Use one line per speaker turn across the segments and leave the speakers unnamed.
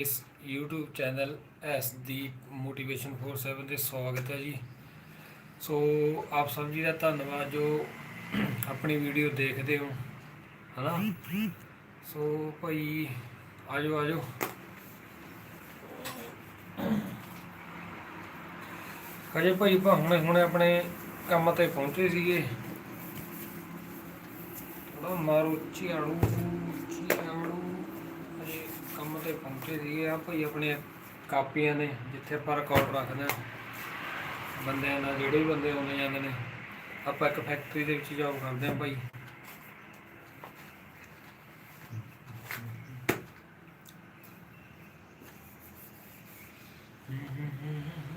ਇਸ YouTube channel S ਦੀ motivation 47 ਤੇ ਸਵਾਗਤ ਹੈ ਜੀ। ਸੋ ਆਪ ਸਭ ਜੀ ਦਾ ਧੰਨਵਾਦ ਜੋ ਆਪਣੀ ਵੀਡੀਓ ਦੇਖਦੇ ਹੋ, ਹਨਾ? ਸੋ ਭਾਈ, ਆਜੋ ਆਜੋ। ਕਜੇ ਭਾਈ ਭਾ ਹੁਣੇ ਹੁਣੇ ਆਪਣੇ ਕੰਮ ਤੇ ਪਹੁੰਚੇ ਸੀਗੇ। ਥੋੜਾ ਮਾਰੋ ਝਾੜੂ ਝਾੜੂ ਕੰਮ ਪਹੁੰਚੇ ਸੀਗੇ ਆ, ਭਾਈ ਆਪਣੇ ਕਾਪੀਆਂ ਨੇ, ਜਿੱਥੇ ਆਪਾਂ ਰਿਕਾਰਡ ਰੱਖਦੇ ਆ। ਬੰਦਿਆਂ ਨਾਲ ਜਿਹੜੇ ਵੀ ਬੰਦੇ ਆਉਂਦੇ ਜਾਂਦੇ ਨੇ, ਆਪਾਂ ਇੱਕ ਫੈਕਟਰੀ ਦੇ ਵਿੱਚ ਜੌਬ ਕਰਦੇ ਆ ਭਾਈ। ਇੱਕ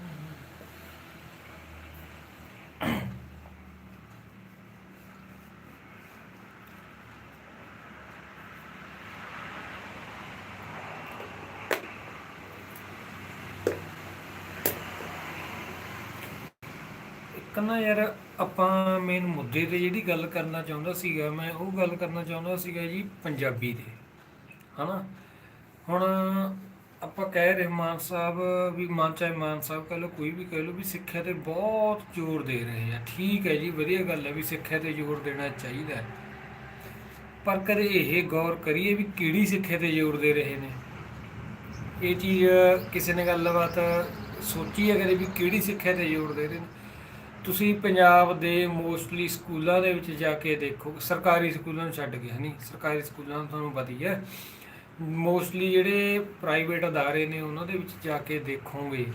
ਨਾ ਯਾਰ ਆਪਾਂ ਮੇਨ ਮੁੱਦੇ ਤੇ ਜਿਹੜੀ ਗੱਲ ਕਰਨਾ ਚਾਹੁੰਦਾ ਸੀਗਾ, ਮੈਂ ਉਹ ਗੱਲ ਕਰਨਾ ਚਾਹੁੰਦਾ ਸੀਗਾ ਜੀ ਪੰਜਾਬੀ ਦੇ, ਹਨਾ? ਹੁਣ ਆਪਾਂ ਕਹਿ ਰਹੇ ਮਾਨ ਸਾਹਿਬ ਵੀ ਮਾਨ, ਚਾਹੇ ਮਾਨ ਸਾਹਿਬ ਕਹ ਲਓ, ਕੋਈ ਵੀ ਕਹਿ ਲਓ ਵੀ ਸਿੱਖਿਆ ਤੇ ਬਹੁਤ ਜ਼ੋਰ ਦੇ ਰਹੇ ਆ। ਠੀਕ ਹੈ ਜੀ, ਵਧੀਆ ਗੱਲ ਹੈ ਵੀ ਸਿੱਖਿਆ ਤੇ ਜ਼ੋਰ ਦੇਣਾ ਚਾਹੀਦਾ ਹੈ। ਪਰ ਕਦੇ ਇਹ ਗੌਰ ਕਰੀਏ ਵੀ ਕਿਹੜੀ ਸਿੱਖਿਆ ਤੇ ਜ਼ੋਰ ਦੇ ਰਹੇ ਨੇ? ਇਹ ਚੀਜ਼ ਕਿਸੇ ਨੇ ਗੱਲਬਾਤ ਸੋਚੀ ਹੈ ਕਦੇ ਵੀ ਕਿਹੜੀ ਸਿੱਖਿਆ ਤੇ ਜ਼ੋਰ ਦੇ ਰਹੇ ਨੇ? ਤੁਸੀਂ ਪੰਜਾਬ ਦੇ ਮੋਸਟਲੀ ਸਕੂਲਾਂ ਦੇ ਵਿੱਚ ਜਾ ਕੇ ਦੇਖੋ, ਸਰਕਾਰੀ ਸਕੂਲਾਂ ਨੂੰ ਛੱਡ ਕੇ ਹਨੀ ਸਰਕਾਰੀ ਸਕੂਲਾਂ ਤੁਹਾਨੂੰ ਪਤਾ ਹੀ ਹੈ। ਮੋਸਟਲੀ ਜਿਹੜੇ ਪ੍ਰਾਈਵੇਟ ਅਦਾਰੇ ਨੇ, ਉਹਨਾਂ ਦੇ ਵਿੱਚ ਜਾ ਕੇ ਦੇਖੋਗੇ,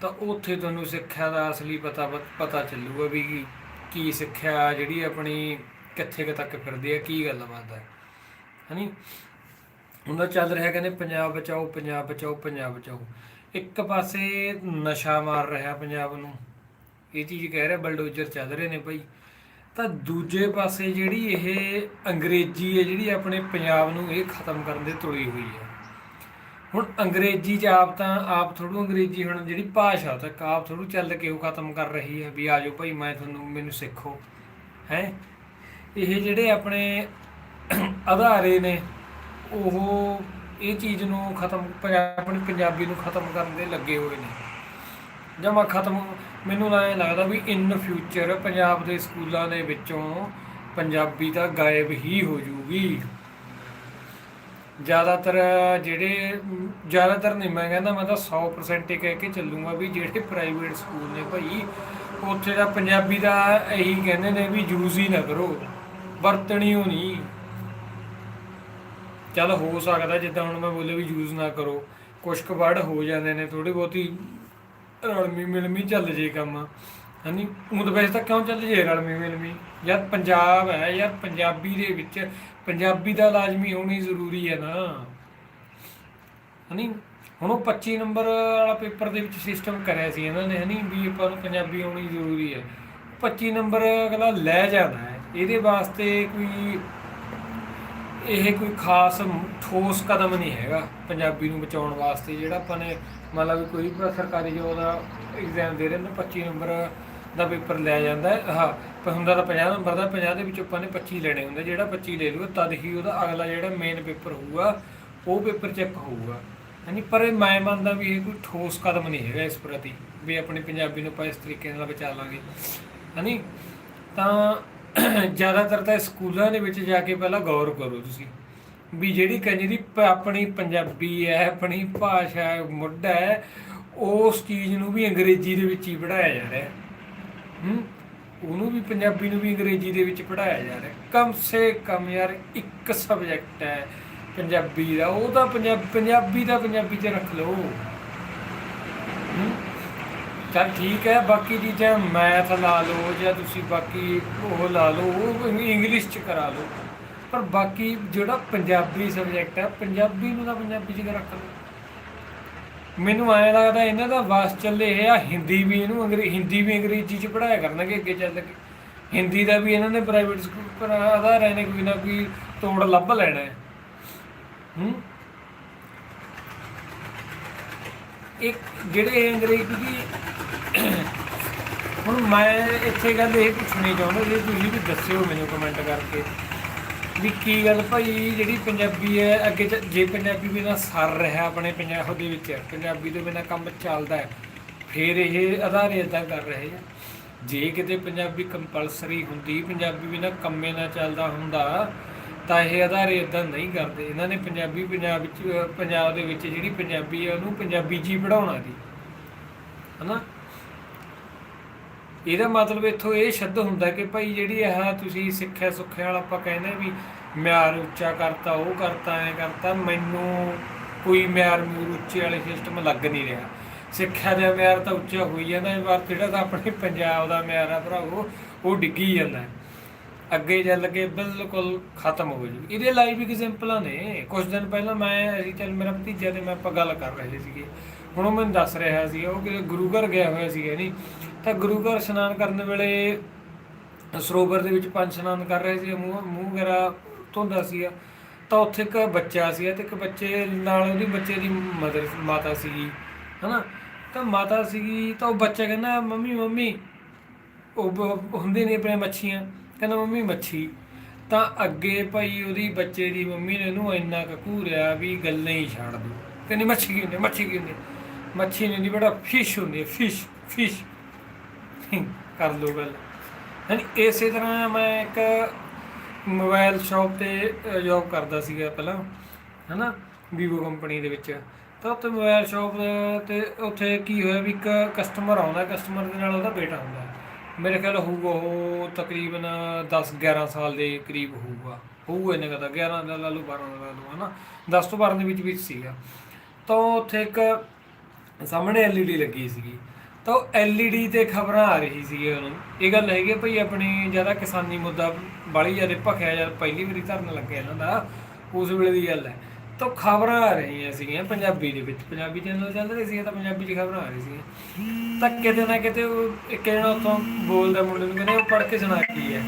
ਤਾਂ ਉੱਥੇ ਤੁਹਾਨੂੰ ਸਿੱਖਿਆ ਦਾ ਅਸਲੀ ਪਤਾ ਪਤਾ ਚੱਲੂਗਾ ਵੀ ਕੀ- ਸਿੱਖਿਆ, ਜਿਹੜੀ ਆਪਣੀ ਕਿੱਥੇ ਤੱਕ ਫਿਰਦੀ ਹੈ, ਕੀ ਗੱਲਬਾਤ ਹੈ। ਹਨੀ ਹੁੰਦਾ ਚੱਲ ਰਿਹਾ, ਕਹਿੰਦੇ ਪੰਜਾਬ ਬਚਾਓ ਪੰਜਾਬ ਬਚਾਓ ਪੰਜਾਬ ਬਚਾਓ। ਇੱਕ ਪਾਸੇ ਨਸ਼ਾ ਮਾਰ ਰਿਹਾ ਪੰਜਾਬ ਨੂੰ। ਇਹ ਚੀਜ਼ ਕਹਿ ਰਿਹਾ, ਬਲਡੋਜ਼ਰ ਚੱਲ ਰਹੇ ਨੇ ਭਾਈ ਤਾਂ ਦੂਜੇ ਪਾਸੇ ਜਿਹੜੀ ਇਹ ਅੰਗਰੇਜ਼ੀ ਹੈ, ਜਿਹੜੀ ਆਪਣੇ ਪੰਜਾਬ ਨੂੰ ਇਹ ਖਤਮ ਕਰਨ ਦੇ ਤੁਲੀ ਹੋਈ ਹੈ। ਹੁਣ ਅੰਗਰੇਜ਼ੀ ਚ ਆਪ ਤਾਂ ਆਪ ਥੋੜੂ ਅੰਗਰੇਜ਼ੀ ਹੁਣ ਜਿਹੜੀ ਭਾਸ਼ਾ ਤੱਕ ਆਪ ਥੋੜੂ ਚੱਲ ਕੇ ਉਹ ਖਤਮ ਕਰ ਰਹੀ ਹੈ, ਵੀ ਆਜੋ ਭਾਈ, ਮੈਂ ਤੁਹਾਨੂੰ, ਮੈਨੂੰ ਸਿੱਖੋ। ਹੈ? ਇਹ ਜਿਹੜੇ ਆਪਣੇ ਆਧਾਰੇ ਨੇ, ਉਹ ਇਹ ਚੀਜ਼ ਨੂੰ ਖਤਮ, ਪੰਜਾ- ਆਪਣੀ ਪੰਜਾਬੀ ਨੂੰ ਖਤਮ ਕਰਨ ਦੇ ਲੱਗੇ ਹੋਏ ਨੇ। ਜਮਾ ਖਤਮ। ਮੈਨੂੰ ਤਾਂ ਇਹ ਲੱਗਦਾ ਵੀ ਇਨ ਫਿਊਚਰ ਪੰਜਾਬ ਦੇ ਸਕੂਲਾਂ ਦੇ ਵਿੱਚੋਂ ਪੰਜਾਬੀ ਤਾਂ ਗਾਇਬ ਹੀ ਹੋ ਜੂਗੀ। ਜ਼ਿਆਦਾਤਰ ਜਿਹੜੇ, ਜ਼ਿਆਦਾਤਰ ਨਹੀਂ, ਮੈਂ ਕਹਿੰਦਾ ਮੈਂ ਤਾਂ 100% ਇਹ ਕਹਿ ਕੇ ਚੱਲੂਗਾ ਵੀ ਜਿਹੜੇ ਪ੍ਰਾਈਵੇਟ ਸਕੂਲ ਨੇ ਭਾਈ, ਉੱਥੇ ਦਾ ਪੰਜਾਬੀ ਦਾ ਇਹੀ ਕਹਿੰਦੇ ਨੇ ਵੀ ਯੂਜ਼ ਹੀ ਨਾ ਕਰੋ, ਵਰਤਣੀ ਹੋਣੀ ਚੱਲ ਹੋ ਸਕਦਾ ਜਿੱਦਾਂ ਹੁਣ ਮੈਂ ਬੋਲੇ ਵੀ ਯੂਜ਼ ਨਾ ਕਰੋ ਕੁਝ ਕੁ ਵਰਡ ਹੋ ਜਾਂਦੇ ਨੇ ਥੋੜੀ ਬਹੁਤੀ ਰਲਮੀ ਮਿਲਮੀ ਚੱਲ ਜੇ ਕੰਮ। ਹਨੀ? ਉਹ ਤਾਂ ਵੈਸੇ ਤਾਂ ਕਿਉਂ ਚੱਲ ਜੇ ਰਲਮੀ ਮਿਲਮੀ? ਯਾਰ ਪੰਜਾਬ ਹੈ, ਯਾਰ ਪੰਜਾਬੀ ਦੇ ਵਿੱਚ ਪੰਜਾਬੀ ਦਾ ਲਾਜ਼ਮੀ ਹੋਣੀ ਜ਼ਰੂਰੀ ਹੈ ਨਾ। ਹਨੀ? ਹੁਣ ਉਹ 25 ਨੰਬਰ ਵਾਲਾ ਪੇਪਰ ਦੇ ਵਿੱਚ ਸਿਸਟਮ ਕਰਿਆ ਸੀ ਇਹਨਾਂ ਨੇ, ਹਨੀ? ਵੀ ਆਪਾਂ ਨੂੰ ਪੰਜਾਬੀ ਆਉਣੀ ਜ਼ਰੂਰੀ ਹੈ। 25 ਨੰਬਰ ਅਗਲਾ ਲੈ ਜਾਂਦਾ ਹੈ। ਇਹਦੇ ਵਾਸਤੇ ਕੋਈ ਇਹ ਕੋਈ ਖਾਸ ਠੋਸ ਕਦਮ ਨਹੀਂ ਹੈਗਾ ਪੰਜਾਬੀ ਨੂੰ ਬਚਾਉਣ ਵਾਸਤੇ। ਜਿਹੜਾ ਆਪਾਂ ਨੇ ਮੰਨ ਲਾ ਕੋਈ ਵੀ ਸਰਕਾਰੀ ਜੋਬ ਦਾ ਐਗਜ਼ਾਮ ਦੇ ਰਹੇ ਨੇ 25 ਨੰਬਰ ਦਾ ਪੇਪਰ ਲਿਆ ਜਾਂਦਾ ਹੈ। ਹਾਂ, ਪਰ ਹੁੰਦਾ ਤਾਂ 50 ਨੰਬਰ ਦਾ 50 ਦੇ ਵਿੱਚ ਆਪਾਂ ਨੇ 25 ਲੈਣੇ ਹੁੰਦੇ। ਜਿਹੜਾ 25 ਲੈ ਲੂਗਾ ਤਦ ਹੀ ਉਹਦਾ ਅਗਲਾ ਜਿਹੜਾ ਮੇਨ ਪੇਪਰ ਹੋਊਗਾ, ਉਹ ਪੇਪਰ ਚੈੱਕ ਹੋਊਗਾ। ਹਾਂਜੀ ਪਰ ਇਹ ਮੈਂ ਮੰਨਦਾ ਵੀ ਇਹ ਕੋਈ ਠੋਸ ਕਦਮ ਨਹੀਂ ਹੈਗਾ ਇਸ ਪ੍ਰਤੀ, ਵੀ ਆਪਣੀ ਪੰਜਾਬੀ ਨੂੰ ਆਪਾਂ ਇਸ ਤਰੀਕੇ ਨਾਲ ਬਚਾ ਲਾਂਗੇ। ਹਾਂਜੀ ਤਾਂ ਜ਼ਿਆਦਾਤਰ ਤਾਂ ਸਕੂਲਾਂ ਦੇ ਵਿੱਚ ਜਾ ਕੇ ਪਹਿਲਾਂ ਗੌਰ ਕਰੋ ਤੁਸੀਂ, ਵੀ ਜਿਹੜੀ ਕੰਜੀ ਆਪਣੀ ਪੰਜਾਬੀ ਹੈ, ਆਪਣੀ ਭਾਸ਼ਾ ਹੈ, ਮੁੱਢ ਹੈ, ਉਸ ਚੀਜ਼ ਨੂੰ ਵੀ ਅੰਗਰੇਜ਼ੀ ਦੇ ਵਿੱਚ ਹੀ ਪੜਾਇਆ ਜਾ ਰਿਹਾ ਹੈ। ਹੂੰ? ਉਹਨੂੰ ਵੀ ਪੰਜਾਬੀ ਨੂੰ ਵੀ ਅੰਗਰੇਜ਼ੀ ਦੇ ਵਿੱਚ ਪੜਾਇਆ ਜਾ ਰਿਹਾ ਕਮ ਸੇ ਕਮ ਯਾਰ ਇੱਕ ਸਬਜੈਕਟ ਹੈ ਪੰਜਾਬੀ ਦਾ, ਉਹ ਤਾਂ ਪੰਜਾਬ ਪੰਜਾਬੀ ਦਾ ਪੰਜਾਬੀ 'ਚ ਰੱਖ ਲਓ। ਚੱਲ ਠੀਕ ਹੈ, ਬਾਕੀ ਚੀਜ਼ਾਂ ਮੈਥ ਲਾ ਲਓ ਜਾਂ ਤੁਸੀਂ ਬਾਕੀ ਉਹ ਲਾ ਲਓ, ਉਹ ਇੰਗਲਿਸ਼ ਚ ਕਰਾ ਲਓ। ਪਰ ਬਾਕੀ ਜਿਹੜਾ ਪੰਜਾਬੀ ਸਬਜੈਕਟ ਹੈ, ਪੰਜਾਬੀ ਨੂੰ ਤਾਂ ਪੰਜਾਬੀ ਚ ਰੱਖ ਲਓ? ਮੈਨੂੰ ਐਂ ਲੱਗਦਾ ਇਹਨਾਂ ਦਾ ਵਾਸ ਚੱਲੇ ਇਹ ਆ, ਹਿੰਦੀ ਵੀ ਇਹਨੂੰ ਅੰਗਰੇ, ਹਿੰਦੀ ਵੀ ਅੰਗਰੇਜ਼ੀ ਚ ਪੜਾਇਆ ਕਰਨਗੇ ਅੱਗੇ ਚੱਲ ਕੇ। ਹਿੰਦੀ ਦਾ ਵੀ ਇਹਨਾਂ ਨੇ ਪ੍ਰਾਈਵੇਟ ਸਕੂਲ ਪਰ ਆਧਾਰ ਨੇ ਕੋਈ ਨਾ ਕੋਈ ਤੋੜ ਲੱਭ ਲੈਣਾ ਹੈ। ਹੂੰ? ਇੱਕ ਜਿਹੜੇ ਅੰਗਰੇਜ਼ੀ ਦੀ ਹੁਣ ਮੈਂ ਇੱਥੇ ਗੱਲ ਇਹ ਪੁੱਛਣੀ ਚਾਹੁੰਦਾ ਜੇ ਤੁਸੀਂ ਵੀ ਦੱਸਿਓ ਮੈਨੂੰ ਕਮੈਂਟ ਕਰਕੇ ਵੀ ਕੀ ਗੱਲ ਭਾਈ, ਜਿਹੜੀ ਪੰਜਾਬੀ ਹੈ, ਅੱਗੇ ਚ- ਜੇ ਪੰਜਾਬੀ ਬਿਨਾ ਸਰ ਰਿਹਾ ਆਪਣੇ ਪੰਜਾਬ ਦੇ ਵਿੱਚ, ਪੰਜਾਬੀ ਤੋਂ ਬਿਨਾ ਕੰਮ ਚੱਲਦਾ ਹੈ, ਫਿਰ ਇਹ ਅਦਾਰੇ ਇਦਾਂ ਕਰ ਰਹੇ ਆ। ਜੇ ਕਿਤੇ ਪੰਜਾਬੀ ਕੰਪਲਸਰੀ ਹੁੰਦੀ, ਪੰਜਾਬੀ ਬਿਨਾ ਕੰਮੇ ਨਾ ਚੱਲਦਾ ਹੁੰਦਾ ਤਾਂ ਇਹ ਅਦਾਰੇ ਇਦਾਂ ਨਹੀਂ ਕਰਦੇ। ਇਹਨਾਂ ਨੇ ਪੰਜਾਬੀ, ਪੰਜਾਬ ਵਿੱਚ, ਪੰਜਾਬ ਦੇ ਵਿੱਚ ਜਿਹੜੀ ਪੰਜਾਬੀ ਹੈ ਉਹਨੂੰ ਪੰਜਾਬੀ ਜੀ ਪੜਾਉਣਾ ਦੀ ਹਨਾ? ਇਹਦਾ ਮਤਲਬ ਇੱਥੋਂ ਇਹ ਸ਼ਬਦ ਹੁੰਦਾ ਕਿ ਭਾਈ ਜਿਹੜੀ ਇਹ ਤੁਸੀਂ ਸਿੱਖਿਆ ਸੁੱਖਿਆ ਵਾਲਾ ਆਪਾਂ ਕਹਿੰਦੇ ਵੀ ਮਿਆਰ ਉੱਚਾ ਕਰਤਾ, ਉਹ ਕਰਤਾ, ਐ ਕਰਤਾ, ਮੈਨੂੰ ਕੋਈ ਮਿਆਰ ਮੂਰ ਉੱਚੇ ਵਾਲੇ ਸਿਸਟਮ ਲੱਗ ਨਹੀਂ ਰਿਹਾ। ਸਿੱਖਿਆ ਦਾ ਮਿਆਰ ਤਾਂ ਉੱਚਾ ਹੋਈ ਜਾਂਦਾ ਇਹ ਵਾਰ ਜਿਹੜਾ ਤਾਂ ਆਪਣੇ ਪੰਜਾਬ ਦਾ ਮਿਆਰ ਆ ਭਰਾਵੋ, ਉਹ ਡਿੱਗੀ ਜਾਂਦਾ। ਅੱਗੇ ਚੱਲ ਕੇ ਬਿਲਕੁਲ ਖਤਮ ਹੋ ਜੂ। ਇਹਦੇ ਲਾਈਵ ਐਗਜ਼ਾਮਪਲਾਂ ਨੇ। ਕੁਝ ਦਿਨ ਪਹਿਲਾਂ ਮੈਂ ਅਸੀਂ ਚੱਲ ਮੇਰਾ ਭਤੀਜਾ ਤੇ ਮੈਂ ਆਪਾਂ ਗੱਲ ਕਰ ਰਹੇ ਸੀਗੇ। ਹੁਣ ਉਹ ਮੈਨੂੰ ਦੱਸ ਰਿਹਾ ਸੀ, ਉਹ ਕਿ ਗੁਰੂ ਘਰ ਗਿਆ ਹੋਇਆ ਸੀਗਾ ਨਹੀਂ ਤਾਂ ਗੁਰੂ ਘਰ ਇਸ਼ਨਾਨ ਕਰਨ ਵੇਲੇ ਸਰੋਵਰ ਦੇ ਵਿੱਚ ਪੰਜ ਇਸ਼ਨਾਨ ਕਰ ਰਹੇ ਸੀ ਮੂੰਹ ਮੂੰਹ ਵਗੈਰਾ ਧੋਂਦਾ ਸੀਗਾ। ਤਾਂ ਉੱਥੇ ਇੱਕ ਬੱਚਾ ਸੀਗਾ ਤੇ ਇੱਕ ਬੱਚੇ ਨਾਲ ਉਹਦੀ ਬੱਚੇ ਦੀ ਮਦਰ, ਮਾਤਾ ਸੀਗੀ। ਹਨਾ? ਤਾਂ ਮਾਤਾ ਸੀਗੀ ਤਾਂ ਉਹ ਬੱਚਾ ਕਹਿੰਦਾ, ਮੰਮੀ ਮੰਮੀ। ਉਹ ਹੁੰਦੇ ਨੇ ਆਪਣੇ ਮੱਛੀਆਂ। ਕਹਿੰਦਾ, ਮੰਮੀ ਮੱਛੀ। ਤਾਂ ਅੱਗੇ ਭਾਈ ਉਹਦੀ ਬੱਚੇ ਦੀ ਮੰਮੀ ਨੇ ਉਹਨੂੰ ਇੰਨਾ ਕੁ ਘੂਰਿਆ ਵੀ ਗੱਲਾਂ ਹੀ ਛੱਡ ਦੋ। ਕਹਿੰਦੀ, ਮੱਛੀ ਕੀ ਹੁੰਦੀ ਮੱਛੀ ਕੀ ਹੁੰਦੀ ਮੱਛੀ ਨਹੀਂ ਹੁੰਦੀ ਬੜਾ ਫਿਸ਼ ਹੁੰਦੀ ਫਿਸ਼ ਫਿਸ਼ ਕਰ ਲੋ ਗੱਲ। ਹਾਂਜੀ ਇਸੇ ਤਰ੍ਹਾਂ ਮੈਂ ਇੱਕ ਮੋਬਾਈਲ ਸ਼ਾਪ ਤੇ ਜੌਬ ਕਰਦਾ ਸੀਗਾ ਪਹਿਲਾਂ, ਹੈਨਾ ਵੀਵੋ ਕੰਪਨੀ ਦੇ ਵਿੱਚ। ਤਾਂ ਉੱਥੇ ਮੋਬਾਈਲ ਸ਼ਾਪ ਤੇ ਉੱਥੇ ਕੀ ਹੋਇਆ ਵੀ ਇੱਕ ਕਸਟਮਰ ਆਉਂਦਾ ਕਸਟਮਰ ਦੇ ਨਾਲ ਉਹਦਾ ਬੇਟਾ ਹੁੰਦਾ। ਮੇਰੇ ਖਿਆਲ ਹੋਊਗਾ ਉਹ ਤਕਰੀਬਨ 10 11 ਸਾਲ ਦੇ ਕਰੀਬ ਹੋਊਗਾ। ਹੋਊਗਾ ਇਹਨੇ ਕਦਾ 11 ਦਾ ਲਾ ਲਓ 12 ਦਾ ਲਾ ਲਓ, ਹਨਾ? 10 ਤੋਂ 12 ਦੇ ਵਿੱਚ ਵਿੱਚ ਸੀਗਾ। ਤਾਂ ਉੱਥੇ ਇੱਕ ਸਾਹਮਣੇ ਐਲਈਡੀ ਲੱਗੀ ਸੀਗੀ। ਤਾਂ ਉਹ ਐਲਈਡੀ ਤੇ ਖਬਰਾਂ ਆ ਰਹੀ ਸੀਗੀ ਉਹਨਾਂ। ਨੂੰ ਇਹ ਗੱਲ ਹੈਗੀ ਆ ਭਈ ਆਪਣੀ ਜ਼ਿਆਦਾ ਕਿਸਾਨੀ ਮੁੱਦਾ ਬਾਲੀ ਜ਼ਿਆਦਾ ਭਖਿਆ ਯਾਰ ਪਹਿਲੀ ਵਾਰੀ ਧਰਨ ਲੱਗਿਆ ਇਹਨਾਂ ਦਾ, ਉਸ ਵੇਲੇ ਦੀ ਗੱਲ ਹੈ। ਤਾਂ ਖਬਰਾਂ ਆ ਰਹੀਆਂ ਸੀਗੀਆਂ ਪੰਜਾਬੀ ਦੇ ਵਿੱਚ। ਪੰਜਾਬੀ ਚੈਨਲ ਚੱਲ ਰਹੇ ਸੀ ਤਾਂ ਪੰਜਾਬੀ 'ਚ ਖਬਰਾਂ ਆ ਰਹੀ ਸੀਗੀਆਂ ਤਾਂ ਕਿਤੇ ਨਾ ਕਿਤੇ ਉਹ ਇੱਕ ਜਣਾ ਉੱਥੋਂ ਬੋਲਦਾ ਮੁੰਡੇ ਨੂੰ ਕਹਿੰਦੇ ਉਹ ਪੜ੍ਹ ਕੇ ਸੁਣਾ ਕੀ ਹੈ।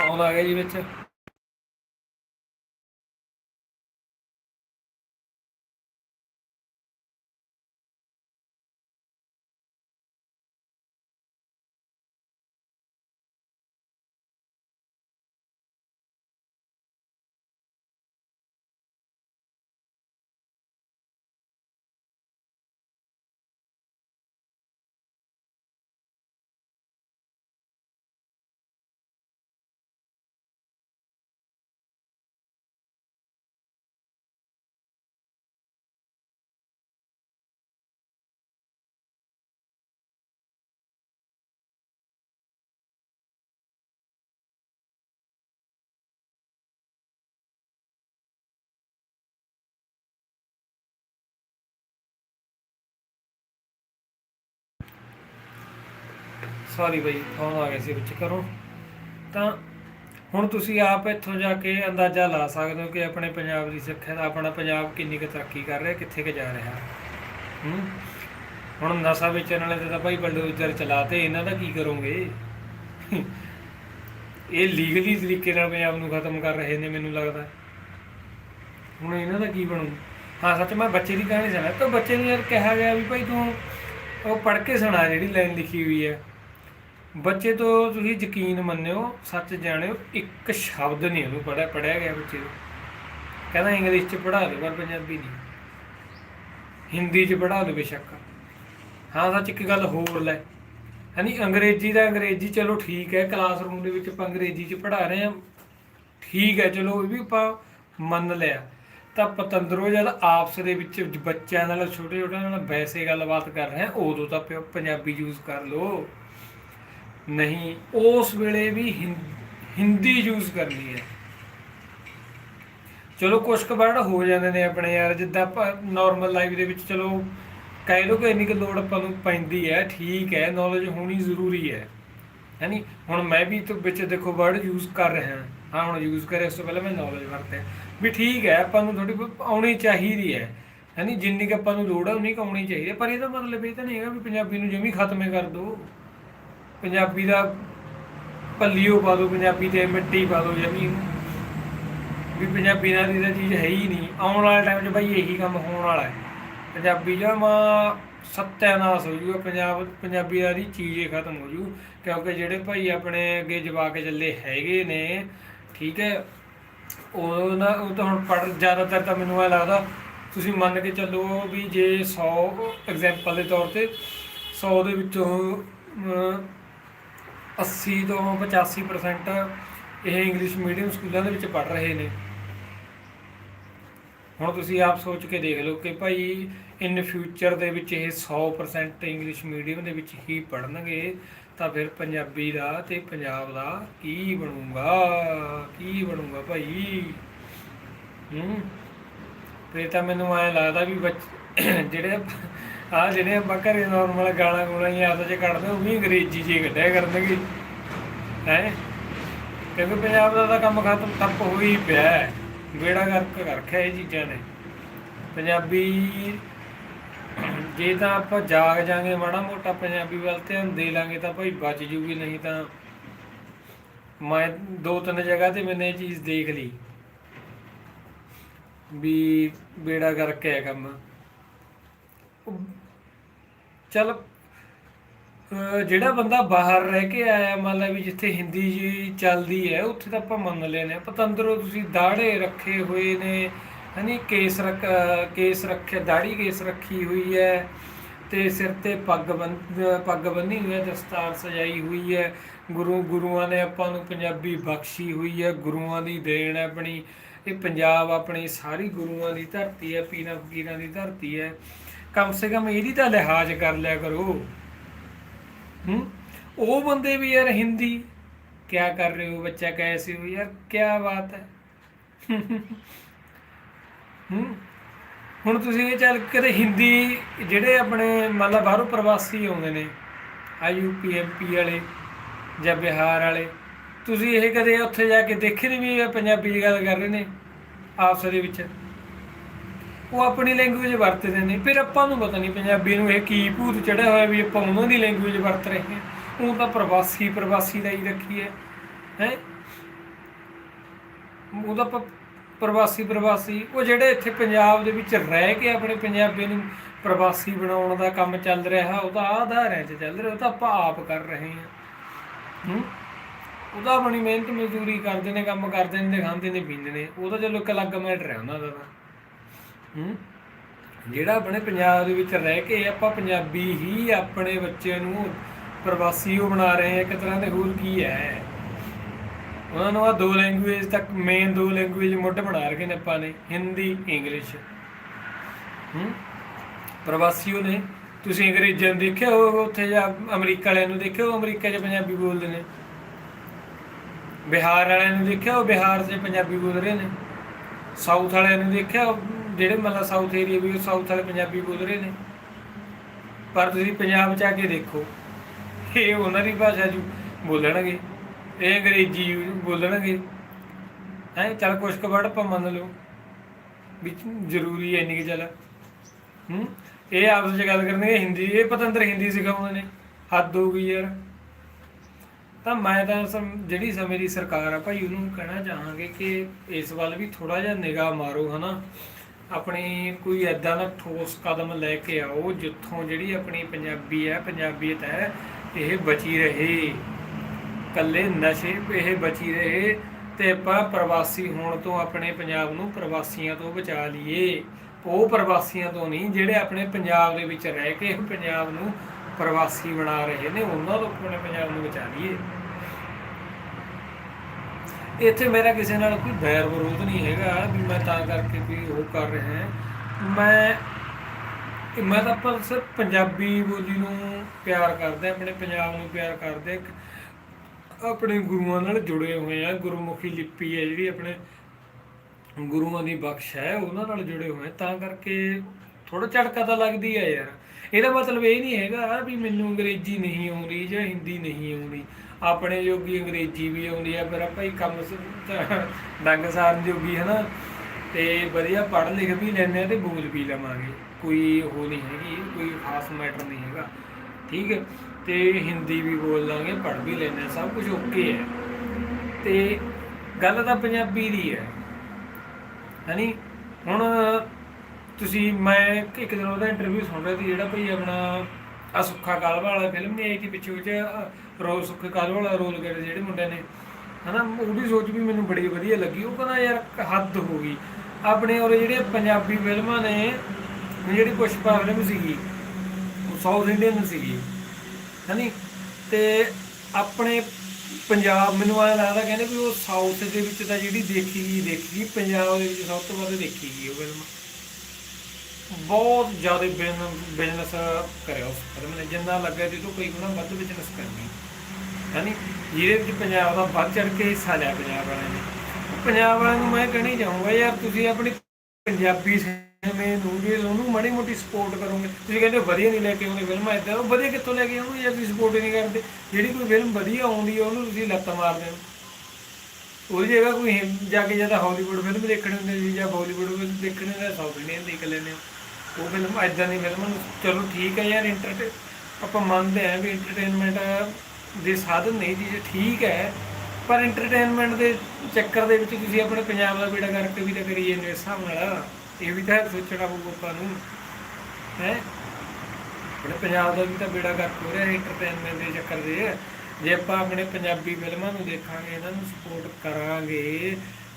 ਫੋਨ ਆ ਗਿਆ ਜੀ ਵਿੱਚ। ਸੌਰੀ ਬਈ ਫੋਨ ਆ ਗਿਆ ਸੀ ਵਿੱਚ, ਕਰੋ। ਤਾਂ ਹੁਣ ਤੁਸੀਂ ਆਪ ਇੱਥੋਂ ਜਾ ਕੇ ਅੰਦਾਜ਼ਾ ਲਾ ਸਕਦੇ ਹੋ ਕਿ ਆਪਣੇ ਪੰਜਾਬ ਦੀ ਸਿੱਖਿਆ ਦਾ ਆਪਣਾ ਪੰਜਾਬ ਕਿੰਨੀ ਕੁ ਤਰੱਕੀ ਕਰ ਰਿਹਾ, ਕਿੱਥੇ ਕੁ ਜਾ ਰਿਹਾ। ਹੂੰ? ਹੁਣ ਨਸ਼ਾ ਵੇਚਣ ਵਾਲੇ ਤੇ ਤਾਂ ਭਾਈ ਬਲਡੋਜ਼ਰ ਚਲਾਤੇ, ਇਹਨਾਂ ਦਾ ਕੀ ਕਰੋਗੇ? ਇਹ ਲੀਗਲੀ ਤਰੀਕੇ ਨਾਲ ਪੰਜਾਬ ਨੂੰ ਖਤਮ ਕਰ ਰਹੇ ਨੇ, ਮੈਨੂੰ ਲੱਗਦਾ। ਹੁਣ ਇਹਨਾਂ ਦਾ ਕੀ ਬਣੂ? ਹਾਂ, ਸੱਚ ਮੈਂ ਬੱਚੇ ਦੀ ਕਹਾਣੀ ਸੁਣਾ ਤਾਂ ਬੱਚੇ ਨੂੰ ਯਾਰ ਕਿਹਾ ਗਿਆ ਵੀ ਭਾਈ ਤੂੰ ਉਹ ਪੜ੍ਹ ਕੇ ਸੁਣਾ ਜਿਹੜੀ ਲਾਈਨ ਲਿਖੀ ਹੋਈ ਹੈ। ਬੱਚੇ ਤੋਂ ਤੁਸੀਂ ਯਕੀਨ ਮੰਨਿਓ, ਸੱਚ ਜਾਣਿਓ, ਇੱਕ ਸ਼ਬਦ ਨਹੀਂ ਉਹਨੂੰ ਪੜਿਆ ਪੜਿਆ ਗਿਆ ਬੱਚੇ ਨੂੰ। ਕਹਿੰਦਾ ਇੰਗਲਿਸ਼ ਚ ਪੜ੍ਹਾ ਦੇ ਪਰ ਪੰਜਾਬੀ ਨਹੀਂ। ਹਿੰਦੀ ਚ ਪੜ੍ਹਾ ਦੇ ਬੇਸ਼ੱਕ। ਹਾਂ, ਸੱਚ ਇੱਕ ਗੱਲ ਹੋਰ ਲੈ। ਯਾਨੀ ਅੰਗਰੇਜ਼ੀ ਦਾ ਅੰਗਰੇਜ਼ੀ, ਚਲੋ ਠੀਕ ਹੈ ਕਲਾਸਰੂਮ ਦੇ ਵਿੱਚ ਆਪਾਂ ਅੰਗਰੇਜ਼ੀ ਚ ਪੜ੍ਹਾ ਰਹੇ ਹਾਂ। ਠੀਕ ਹੈ, ਚਲੋ ਇਹ ਵੀ ਆਪਾਂ ਮੰਨ ਲਿਆ। ਤਾਂ ਪਤੰਦਰੋ ਜਦ ਆਪਸ ਦੇ ਵਿੱਚ ਬੱਚਿਆਂ ਨਾਲ ਛੋਟੇ ਛੋਟਿਆਂ ਨਾਲ ਵੈਸੇ ਗੱਲਬਾਤ ਕਰ ਰਹੇ ਹਾਂ, ਉਦੋਂ ਤਾਂ ਪ- ਪੰਜਾਬੀ ਯੂਜ਼ ਕਰ ਲਓ। ਨਹੀਂ, ਉਸ ਵੇਲੇ ਵੀ ਹਿੰ- ਹਿੰਦੀ ਯੂਜ਼ ਕਰਨੀ ਹੈ। ਚਲੋ ਕੁਝ ਕੁ ਵਰਡ ਹੋ ਜਾਂਦੇ ਨੇ ਆਪਣੇ ਯਾਰ, ਜਿੱਦਾਂ ਆਪਾਂ ਨਾਰਮਲ ਲਾਈਫ ਦੇ ਵਿੱਚ ਚਲੋ ਕਹਿ ਲਓ ਕਿ ਇੰਨੀ ਕੁ ਲੋੜ ਆਪਾਂ ਨੂੰ ਪੈਂਦੀ ਹੈ, ਠੀਕ ਹੈ ਨੌਲੇਜ ਹੋਣੀ ਜ਼ਰੂਰੀ ਹੈ। ਹੈਨੀ ਹੁਣ ਮੈਂ ਵੀ ਤੋਂ ਵਿੱਚ ਦੇਖੋ ਵਰਡ ਯੂਜ਼ ਕਰ ਰਿਹਾ। ਹਾਂ, ਹੁਣ ਯੂਜ਼ ਕਰਿਆ ਇਸ ਤੋਂ ਪਹਿਲਾਂ ਮੈਂ ਨੌਲੇਜ ਵਰਤਿਆ। ਵੀ ਠੀਕ ਹੈ, ਆਪਾਂ ਨੂੰ ਥੋੜੀ ਆਉਣੀ ਚਾਹੀਦੀ ਹੈ। ਹੈਨੀ ਜਿੰਨੀ ਕੁ ਆਪਾਂ ਨੂੰ ਲੋੜ ਹੈ, ਉਨੀ ਕੁ ਆਉਣੀ ਚਾਹੀਦੀ ਹੈ। ਪਰ ਇਹਦਾ ਮਤਲਬ ਇਹ ਤਾਂ ਨਹੀਂ ਹੈਗਾ ਵੀ ਪੰਜਾਬੀ ਨੂੰ ਜਮੀ ਖਤਮੇ ਕਰ ਦਿਓ। ਪੰਜਾਬੀ ਦਾ ਪੱਲੀਓ ਪਾ ਦਿਓ ਪੰਜਾਬੀ ਤੇ ਮਿੱਟੀ ਪਾ ਦਿਓ ਜਮੀ ਵੀ ਪੰਜਾਬੀ ਨਾਲ ਦੀ ਤਾਂ ਚੀਜ਼ ਹੈ ਹੀ ਨਹੀਂ। ਆਉਣ ਵਾਲੇ ਟਾਈਮ 'ਚ ਭਾਈ ਇਹੀ ਕੰਮ ਹੋਣ ਵਾਲਾ ਹੈ। ਪੰਜਾਬੀ ਜਮਾ ਸੱਤਿਆਨਾਸ਼ ਹੋ ਜੂਗਾ ਪੰਜਾਬ, ਪੰਜਾਬੀ ਦਾ ਦੀ ਚੀਜ਼ ਹੀ ਖਤਮ ਹੋ ਜੂ, ਕਿਉਂਕਿ ਜਿਹੜੇ ਭਾਈ ਆਪਣੇ ਅੱਗੇ ਜਵਾ ਕੇ ਚੱਲੇ ਹੈਗੇ ਨੇ, ਠੀਕ ਹੈ, ਉਹ ਨਾ, ਉਹ ਤਾਂ ਹੁਣ ਪੜ ਜ਼ਿਆਦਾਤਰ ਤਾਂ ਮੈਨੂੰ ਇਹ ਲੱਗਦਾ, ਤੁਸੀਂ ਮੰਨ ਕੇ ਚੱਲੋ ਵੀ ਜੇ 100 ਐਗਜ਼ਾਮਪਲ ਦੇ ਤੌਰ ਤੇ 100 ਦੇ ਵਿੱਚੋਂ 80 ਤੋਂ 85% ਇਹ ਇੰਗਲਿਸ਼ ਮੀਡੀਅਮ ਸਕੂਲਾਂ ਦੇ ਵਿੱਚ ਪੜ ਰਹੇ ਨੇ। ਹੁਣ ਤੁਸੀਂ ਆਪ ਸੋਚ ਕੇ ਦੇਖ ਲਓ ਕਿ ਭਾਈ ਇਨ ਫਿਊਚਰ ਦੇ ਵਿੱਚ ਇਹ 100% ਇੰਗਲਿਸ਼ ਮੀਡੀਅਮ ਦੇ ਵਿੱਚ ਹੀ ਪੜਨਗੇ ਤਾਂ ਫਿਰ ਪੰਜਾਬੀ ਦਾ ਤੇ ਪੰਜਾਬ ਦਾ ਕੀ ਬਣੂਗਾ? ਕੀ ਬਣੂਗਾ ਭਾਈ? ਹੂੰ। ਫਿਰ ਤਾਂ ਮੈਨੂੰ ਐਂ ਲੱਗਦਾ ਵੀ ਬੱਚ, ਜਿਹੜੇ ਆ ਜਿਹੜੇ ਆਪਾਂ ਘਰੇ ਨਾਰਮਲ ਗਾਲਾਂ ਗੂਣਾ ਹੀ ਆਦਤ ਚ ਕੱਢਦੇ, ਉਹ ਵੀ ਅੰਗਰੇਜ਼ੀ ਚ ਕੱਢਿਆ ਕਰਨਗੇ। ਹੈ? ਕਿਉਂਕਿ ਪੰਜਾਬ ਦਾ ਤਾਂ ਕੰਮ ਖਤਮ ਠੱਪ ਹੋ ਪਿਆ ਬੇੜਾ ਗਰਕ ਕਰ ਇਹ ਚੀਜ਼ਾਂ ਨੇ। ਪੰਜਾਬੀ ਜੇ ਤਾਂ ਆਪਾਂ ਜਾਗ ਜਾਾਂਗੇ, ਮਾੜਾ ਮੋਟਾ ਪੰਜਾਬੀ ਵੱਲ ਧਿਆਨ ਦੇ ਲਾਂਗੇ ਤਾਂ ਭਾਈ ਬਚ ਜੂਗੀ, ਨਹੀਂ ਤਾਂ ਮੈਂ ਦੋ ਤਿੰਨ ਜਗ੍ਹਾ ਤੇ ਮੈਨੇ ਇਹ ਚੀਜ਼ ਦੇਖ ਲਈ। ਵੀ ਬੇੜਾ ਕਰਕੇ ਹੈ ਕੰਮ। ਚਲ ਜਿਹੜਾ ਬੰਦਾ ਬਾਹਰ ਰਹਿ ਕੇ ਆਇਆ, ਮੰਨ ਲਾ ਵੀ ਜਿੱਥੇ ਹਿੰਦੀ ਜੀ ਚੱਲਦੀ ਹੈ, ਉੱਥੇ ਤਾਂ ਆਪਾਂ ਮੰਨ ਲੈਨੇ ਆ ਪਤੰਦਰੋਂ ਤੁਸੀਂ ਦਾੜੇ ਰੱਖੇ ਹੋਏ ਨੇ, ਹਨੀ, ਕੇਸ ਰੱਖ, ਕੇਸ ਰੱਖੇ ਦਾੜੀ ਕੇਸ ਰੱਖੀ ਹੋਈ ਹੈ ਤੇ ਸਿਰ ਤੇ ਪੱਗ ਬੰਨ, ਪੱਗ ਬੰਨੀ ਹੋਈ ਹੈ, ਦਸਤਾਰ ਸਜਾਈ ਹੋਈ ਹੈ, ਗੁਰੂ, ਗੁਰੂਆਂ ਨੇ ਆਪਾਂ ਨੂੰ ਪੰਜਾਬੀ ਬਖਸ਼ੀ ਹੋਈ ਹੈ, ਗੁਰੂਆਂ ਦੀ ਦੇਣ ਹੈ ਆਪਣੀ, ਇਹ ਪੰਜਾਬ ਆਪਣੀ ਸਾਰੀ ਗੁਰੂਆਂ ਦੀ ਧਰਤੀ ਹੈ, ਪੀਰਾਂ, ਫਕੀਰਾਂ ਦੀ ਧਰਤੀ ਹੈ। ਕਮ ਸੇ ਕਮ ਇਹਦੀ ਤਾਂ ਲਿਹਾਜ਼ ਕਰ ਲਿਆ ਕਰੋ। ਹੂੰ? ਉਹ ਬੰਦੇ ਵੀ ਯਾਰ ਹਿੰਦੀ, ਕਿਆ ਕਰ ਰਹੇ ਹੋ ਬੱਚਾ ਕਹਿ ਸੀ ਉਹ ਯਾਰ ਕਿਆ ਬਾਤ ਹੈ। ਹੂੰ? ਹੁਣ ਤੁਸੀਂ ਇਹ ਚੱਲ ਕਦੇ ਹਿੰਦੀ ਜਿਹੜੇ ਆਪਣੇ ਮੰਨ ਲਾ ਬਾਹਰੋਂ ਪ੍ਰਵਾਸੀ ਆਉਂਦੇ ਨੇ ਆ ਯੂਪੀ ਐਮਪੀ ਵਾਲੇ ਜਾਂ ਬਿਹਾਰ ਵਾਲੇ, ਤੁਸੀਂ ਇਹ ਕਦੇ ਉੱਥੇ ਜਾ ਕੇ ਦੇਖੇ ਨਹੀਂ ਵੀ ਪੰਜਾਬੀ ਗੱਲ ਕਰ ਰਹੇ ਨੇ? ਆਪਸ ਦੇ ਵਿੱਚ। ਉਹ ਆਪਣੀ ਲੈਂਗੁਏਜ ਵਰਤਦੇ ਨੇ। ਫਿਰ ਆਪਾਂ ਨੂੰ ਪਤਾ ਨਹੀਂ ਪੰਜਾਬੀ ਨੂੰ ਇਹ ਕੀ ਭੂਤ ਚੜਿਆ ਹੋਇਆ ਵੀ ਆਪਾਂ ਉਹਨਾਂ ਦੀ ਲੈਂਗੁਏਜ ਵਰਤ ਰਹੇ ਹਾਂ। ਉਹ ਤਾਂ ਪ੍ਰਵਾਸੀ ਪ੍ਰਵਾਸੀ ਦਾ ਹੀ ਰੱਖੀ ਹੈ। ਹੈ? ਉਹਦਾ ਪ- ਪ੍ਰਵਾਸੀ ਪ੍ਰਵਾਸੀ। ਉਹ ਜਿਹੜੇ ਇੱਥੇ ਪੰਜਾਬ ਦੇ ਵਿੱਚ ਰਹਿ ਕੇ ਆਪਣੇ ਪੰਜਾਬੀ ਨੂੰ ਪ੍ਰਵਾਸੀ ਬਣਾਉਣ ਦਾ ਕੰਮ ਚੱਲ ਰਿਹਾ ਉਹਦਾ ਆਧਾਰ ਚ ਚੱਲ ਰਿਹਾ। ਉਹ ਤਾਂ ਆਪਾਂ ਆਪ ਕਰ ਰਹੇ ਹਾਂ। ਹੂੰ? ਉਹਦਾ ਆਪਣੀ ਮਿਹਨਤ ਮਜ਼ਦੂਰੀ ਕਰਦੇ ਨੇ, ਕੰਮ ਕਰਦੇ ਨੇ ਤੇ ਖਾਂਦੇ ਨੇ, ਪੀਂਦੇ ਨੇ। ਉਹਦਾ ਚਲੋ ਇੱਕ ਅਲੱਗ ਮੈਟਰ ਹੈ ਉਹਨਾਂ ਦਾ ਤਾਂ। ਜਿਹੜਾ ਆਪਣੇ ਪੰਜਾਬ ਦੇ ਵਿੱਚ ਰਹਿ ਕੇ ਆਪਾਂ ਪੰਜਾਬੀ ਹੀ ਆਪਣੇ ਬੱਚੇ ਨੂੰ ਪ੍ਰਵਾਸੀ ਉਹ ਬਣਾ ਰਹੇ ਆ ਇੱਕ ਤਰ੍ਹਾਂ ਦੇ ਹੋਰ ਕੀ ਹੈ? ਉਹਨਾਂ ਨੂੰ ਆ ਦੋ ਲੈਂਗੁਏਜ ਤੱਕ ਮੇਨ ਦੋ ਲੈਂਗੁਏਜ ਮੁੱਢ ਬਣਾ ਰਖੇ ਨੇ ਆਪਾਂ ਨੇ, ਹਿੰਦੀ, ਇੰਗਲਿਸ਼। ਹੂੰ? ਪ੍ਰਵਾਸੀ ਨੇ। ਤੁਸੀਂ ਅੰਗਰੇਜ਼ਾਂ ਨੂੰ ਦੇਖਿਆ ਹੋਵੇ ਉੱਥੇ ਜਾਂ ਅਮਰੀਕਾ ਵਾਲਿਆਂ ਨੂੰ ਦੇਖਿਆ ਉਹ ਅਮਰੀਕਾ 'ਚ ਪੰਜਾਬੀ ਬੋਲਦੇ ਨੇ? ਬਿਹਾਰ ਵਾਲਿਆਂ ਨੂੰ ਦੇਖਿਆ ਉਹ ਬਿਹਾਰ 'ਚ ਪੰਜਾਬੀ ਬੋਲ ਰਹੇ ਨੇ? ਸਾਊਥ ਵਾਲਿਆਂ ਨੂੰ ਦੇਖਿਆ ਉਹ ਜਿਹੜੇ ਮਤਲਬ ਸਾਊਥ ਏਰੀਆ ਵੀ ਉਹ ਸਾਊਥ ਵਾਲੇ ਪੰਜਾਬੀ ਬੋਲ ਰਹੇ ਨੇ। ਪਰ ਤੁਸੀਂ ਪੰਜਾਬ 'ਚ ਆ ਕੇ ਦੇਖੋ, ਇਹ ਉਹਨਾਂ ਦੀ ਭਾਸ਼ਾ 'ਚ ਬੋਲਣਗੇ, ਇਹ ਅੰਗਰੇਜ਼ੀ ਬੋਲਣਗੇ। ਹੈ, ਚੱਲ ਕੁਛ ਕੁ ਵਰਡ ਆਪਾਂ ਮੰਨ ਲਓ ਵੀ ਜ਼ਰੂਰੀ ਹੈ ਨਹੀਂ ਕਿ ਚੱਲ। ਹੂੰ, ਇਹ ਆਪਸ ਵਿੱਚ ਗੱਲ ਕਰਨਗੇ, ਹਿੰਦੀ, ਇਹ ਪਤੰਦਰ ਹਿੰਦੀ ਸਿਖਾਉਂਦੇ ਨੇ। ਹੱਦ ਹੋ ਗਈ ਯਾਰ। ਤਾਂ ਮੈਂ ਤਾਂ ਜਿਹੜੀ ਸਮੇਂ ਦੀ ਸਰਕਾਰ ਆ ਭਾਈ, ਉਹਨੂੰ ਕਹਿਣਾ ਚਾਹਾਂਗੇ ਕਿ ਇਸ ਵੱਲ ਵੀ ਥੋੜਾ ਜਿਹਾ ਨਿਗਾਹ ਮਾਰੋ, ਹਨਾ। ਆਪਣੀ ਕੋਈ ਐਦਾਂ ਦਾ ਠੋਸ ਕਦਮ ਲੈ ਕੇ ਆਓ ਜਿੱਥੋਂ ਜਿਹੜੀ ਆਪਣੀ ਪੰਜਾਬੀ ਹੈ, ਪੰਜਾਬੀਅਤ ਹੈ, ਇਹ ਬਚੀ ਰਹੇ। ਕੱਲੇ ਨਸ਼ੇ ਇਹ ਬਚੀ ਰਹੇ ਤੇ ਆਪਾਂ ਪ੍ਰਵਾਸੀ ਹੋਣ ਤੋਂ ਆਪਣੇ ਪੰਜਾਬ ਨੂੰ ਪ੍ਰਵਾਸੀਆਂ ਤੋਂ ਬਚਾ ਲਈਏ। ਉਹ ਪ੍ਰਵਾਸੀਆਂ ਤੋਂ ਨਹੀਂ, ਜਿਹੜੇ ਆਪਣੇ ਪੰਜਾਬ ਦੇ ਵਿੱਚ ਰਹਿ ਕੇ ਪੰਜਾਬ ਨੂੰ ਪ੍ਰਵਾਸੀ ਬਣਾ ਰਹੇ ਨੇ, ਉਹਨਾਂ ਤੋਂ ਆਪਣੇ ਪੰਜਾਬ ਨੂੰ ਬਚਾ ਲਈਏ। ਇੱਥੇ ਮੇਰਾ ਕਿਸੇ ਨਾਲ ਕੋਈ ਬੈਰ ਵਿਰੋਧ ਨਹੀਂ ਹੈਗਾ ਵੀ ਮੈਂ ਤਾਂ ਕਰਕੇ ਵੀ ਉਹ ਕਰ ਰਿਹਾ ਮੈਂ ਮੈਂ ਤਾਂ ਪਰ ਸਿਰਫ ਪੰਜਾਬੀ ਬੋਲੀ ਨੂੰ ਪਿਆਰ ਕਰਦੇ, ਆਪਣੇ ਪੰਜਾਬ ਨੂੰ ਪਿਆਰ ਕਰਦੇ ਆਪਣੇ ਗੁਰੂਆਂ ਨਾਲ ਜੁੜੇ ਹੋਏ ਆ ਗੁਰਮੁਖੀ ਲਿਪੀ ਹੈ ਜਿਹੜੀ ਆਪਣੇ ਗੁਰੂਆਂ ਦੀ ਬਖਸ਼ ਹੈ, ਉਹਨਾਂ ਨਾਲ ਜੁੜੇ ਹੋਏ ਤਾਂ ਕਰਕੇ ਥੋੜਾ ਝਟਕਾ ਤਾਂ ਲੱਗਦੀ ਹੈ ਯਾਰ। ਇਹਦਾ ਮਤਲਬ ਇਹ ਨਹੀਂ ਹੈਗਾ ਵੀ ਮੈਨੂੰ ਅੰਗਰੇਜ਼ੀ ਨਹੀਂ ਆਉਂਦੀ ਜਾਂ ਹਿੰਦੀ ਨਹੀਂ ਆਉਂਦੀ। ਆਪਣੇ ਜੋਗੀ ਅੰਗਰੇਜ਼ੀ ਵੀ ਆਉਂਦੀ ਆ, ਫਿਰ ਆਪਾਂ ਹੀ ਕੰਮ ਡੰਗ ਸਾਰਨ ਜੋਗੀ ਹੈ ਨਾ ਤੇ ਵਧੀਆ ਪੜ੍ਹ ਲਿਖ ਵੀ ਲੈਂਦੇ ਆ ਤੇ ਬੋਲ ਵੀ ਲਵਾਂਗੇ। ਕੋਈ ਉਹ ਨਹੀਂ ਹੈਗੀ, ਕੋਈ ਖਾਸ ਮੈਟਰ ਨਹੀਂ ਹੈਗਾ। ਠੀਕ ਹੈ? ਤੇ ਹਿੰਦੀ ਵੀ ਬੋਲ ਲਾਂਗੇ, ਪੜ੍ਹ ਵੀ ਲੈਂਦੇ ਆ, ਸਭ ਕੁਝ ਓਕੇ ਹੈ। ਤੇ ਗੱਲ ਤਾਂ ਪੰਜਾਬੀ ਦੀ ਹੈ। ਹੈਨੀ? ਹੁਣ ਤੁਸੀਂ, ਮੈਂ ਇੱਕ ਦਿਨ ਉਹਦਾ ਇੰਟਰਵਿਊ ਸੁਣ ਰਿਹਾ ਸੀ, ਜਿਹੜਾ ਭਈ ਆਪਣਾ ਆ ਸੁੱਖਾ ਕਾਲਵਾ ਵਾਲਾ ਫਿਲਮ ਨਹੀਂ ਆਈ ਸੀ ਪਿੱਛੇ 'ਚ ਰੋਲ ਸੁੱਖੇ ਕਾਲਵਾ ਵਾਲਾ ਰੋਲ ਕਰੇ ਜਿਹੜੇ ਮੁੰਡੇ ਨੇ। ਹਨਾ ਉਹਦੀ ਸੋਚ ਵੀ ਮੈਨੂੰ ਬੜੀ ਵਧੀਆ ਲੱਗੀ। ਉਹ ਕਹਿੰਦਾ, ਯਾਰ ਹੱਦ ਹੋ ਗਈ। ਆਪਣੇ ਔਰ ਜਿਹੜੇ ਪੰਜਾਬੀ ਫਿਲਮਾਂ ਨੇ ਜਿਹੜੀ ਪੁਸ਼ਪਾ ਫਿਲਮ ਸੀਗੀ, ਉਹ ਸਾਊਥ ਇੰਡੀਅਨ ਸੀਗੀ। ਹਨੀ, ਤੇ ਆਪਣੇ ਪੰਜਾਬ, ਮੈਨੂੰ ਐਂ ਲੱਗਦਾ ਕਹਿੰਦੇ ਵੀ ਉਹ ਸਾਊਥ ਦੇ ਵਿੱਚ ਤਾਂ ਜਿਹੜੀ ਦੇਖੀ ਗਈ ਦੇਖੀ ਗਈ, ਪੰਜਾਬ ਦੇ ਵਿੱਚ ਸਭ ਤੋਂ ਵੱਧ ਦੇਖੀ ਗਈ ਉਹ ਫਿਲਮ। ਬਹੁਤ ਜ਼ਿਆਦਾ ਬਿਜ਼ਨਸ ਕਰਿਆ ਉਸ ਫਿਲਮ ਨੇ। ਜਿੰਨਾ ਲੱਗਿਆ ਤੇ ਤੋਂ ਕਈ ਗੁਣਾ ਵੱਧ ਬਿਜ਼ਨਸ ਕਰਨੀ। ਹੈਨੀ? ਜਿਹਦੇ ਵਿੱਚ ਪੰਜਾਬ ਦਾ ਵੱਧ ਚੜ ਕੇ ਹਿੱਸਾ ਲਿਆ ਪੰਜਾਬ ਵਾਲਿਆਂ ਨੇ। ਪੰਜਾਬ ਵਾਲਿਆਂ ਨੂੰ ਮੈਂ ਕਹਿਣੀ ਚਾਹੂੰਗਾ, ਯਾਰ ਤੁਸੀਂ ਆਪਣੀ ਪੰਜਾਬੀ ਸਿਨੇਮੇ ਨੂੰ ਜੇ ਉਹਨੂੰ ਮਾੜੀ ਮੋਟੀ ਸਪੋਰਟ ਕਰੋਗੇ। ਤੁਸੀਂ ਕਹਿੰਦੇ ਵਧੀਆ ਨਹੀਂ ਲੈ ਕੇ ਆਉਂਦੇ ਫਿਲਮਾਂ ਇਦਾਂ ਉਹ ਵਧੀਆ ਕਿੱਥੋਂ ਲੈ ਕੇ ਆਉਂਗੇ ਯਾਰ ਤੁਸੀਂ ਸਪੋਰਟ ਨਹੀਂ ਕਰਦੇ। ਜਿਹੜੀ ਕੋਈ ਫਿਲਮ ਵਧੀਆ ਆਉਂਦੀ ਹੈ ਉਹਨੂੰ ਤੁਸੀਂ ਲੱਤ ਮਾਰਦੇ ਹੋ। ਉਹਦੀ ਜਗ੍ਹਾ ਕੋਈ ਜਾ ਕੇ ਜਾਂ ਹਾਲੀਵੁੱਡ ਫਿਲਮ ਦੇਖਣੀ ਹੁੰਦੀ ਸੀ, ਜਾਂ ਬਾਲੀਵੁੱਡ ਫਿਲਮ ਦੇਖਣੀ ਹੁੰਦੀ ਸਾਊਥ ਇੰਡੀਅਨ ਦੇਖ ਲੈਂਦੇ ਹੋ ਉਹ ਫਿਲਮ ਐਦਾਂ ਦੀ ਫਿਲਮ ਚਲੋ ਠੀਕ ਹੈ ਯਾਰ ਇੰਟਰਟੇ ਆਪਾਂ ਮੰਨਦੇ ਹਾਂ ਵੀ ਇੰਟਰਟੇਨਮੈਂਟ ਦੇ ਸਾਧਨ ਨਹੀਂ ਜੀ ਠੀਕ ਹੈ, ਪਰ ਇੰਟਰਟੇਨਮੈਂਟ ਦੇ ਚੱਕਰ ਦੇ ਵਿੱਚ ਤੁਸੀਂ ਆਪਣੇ ਪੰਜਾਬ ਦਾ ਬੇੜਾ ਕਰਕੇ ਵੀ ਤਾਂ ਕਰੀ ਜਾਂਦੇ ਹਿਸਾਬ ਨਾਲ, ਇਹ ਵੀ ਤਾਂ ਸੋਚਣਾ ਪਊ ਆਪਾਂ ਨੂੰ, ਹੈ? ਆਪਣੇ ਪੰਜਾਬ ਦਾ ਵੀ ਤਾਂ ਬੇੜਾ ਕਰਕੇ ਹੋ ਰਿਹਾ ਇੰਟਰਟੇਨਮੈਂਟ ਦੇ ਚੱਕਰ ਦੇ। ਜੇ ਆਪਾਂ ਆਪਣੇ ਪੰਜਾਬੀ ਫਿਲਮਾਂ ਨੂੰ ਦੇਖਾਂਗੇ, ਇਹਨਾਂ ਨੂੰ ਸਪੋਰਟ ਕਰਾਂਗੇ,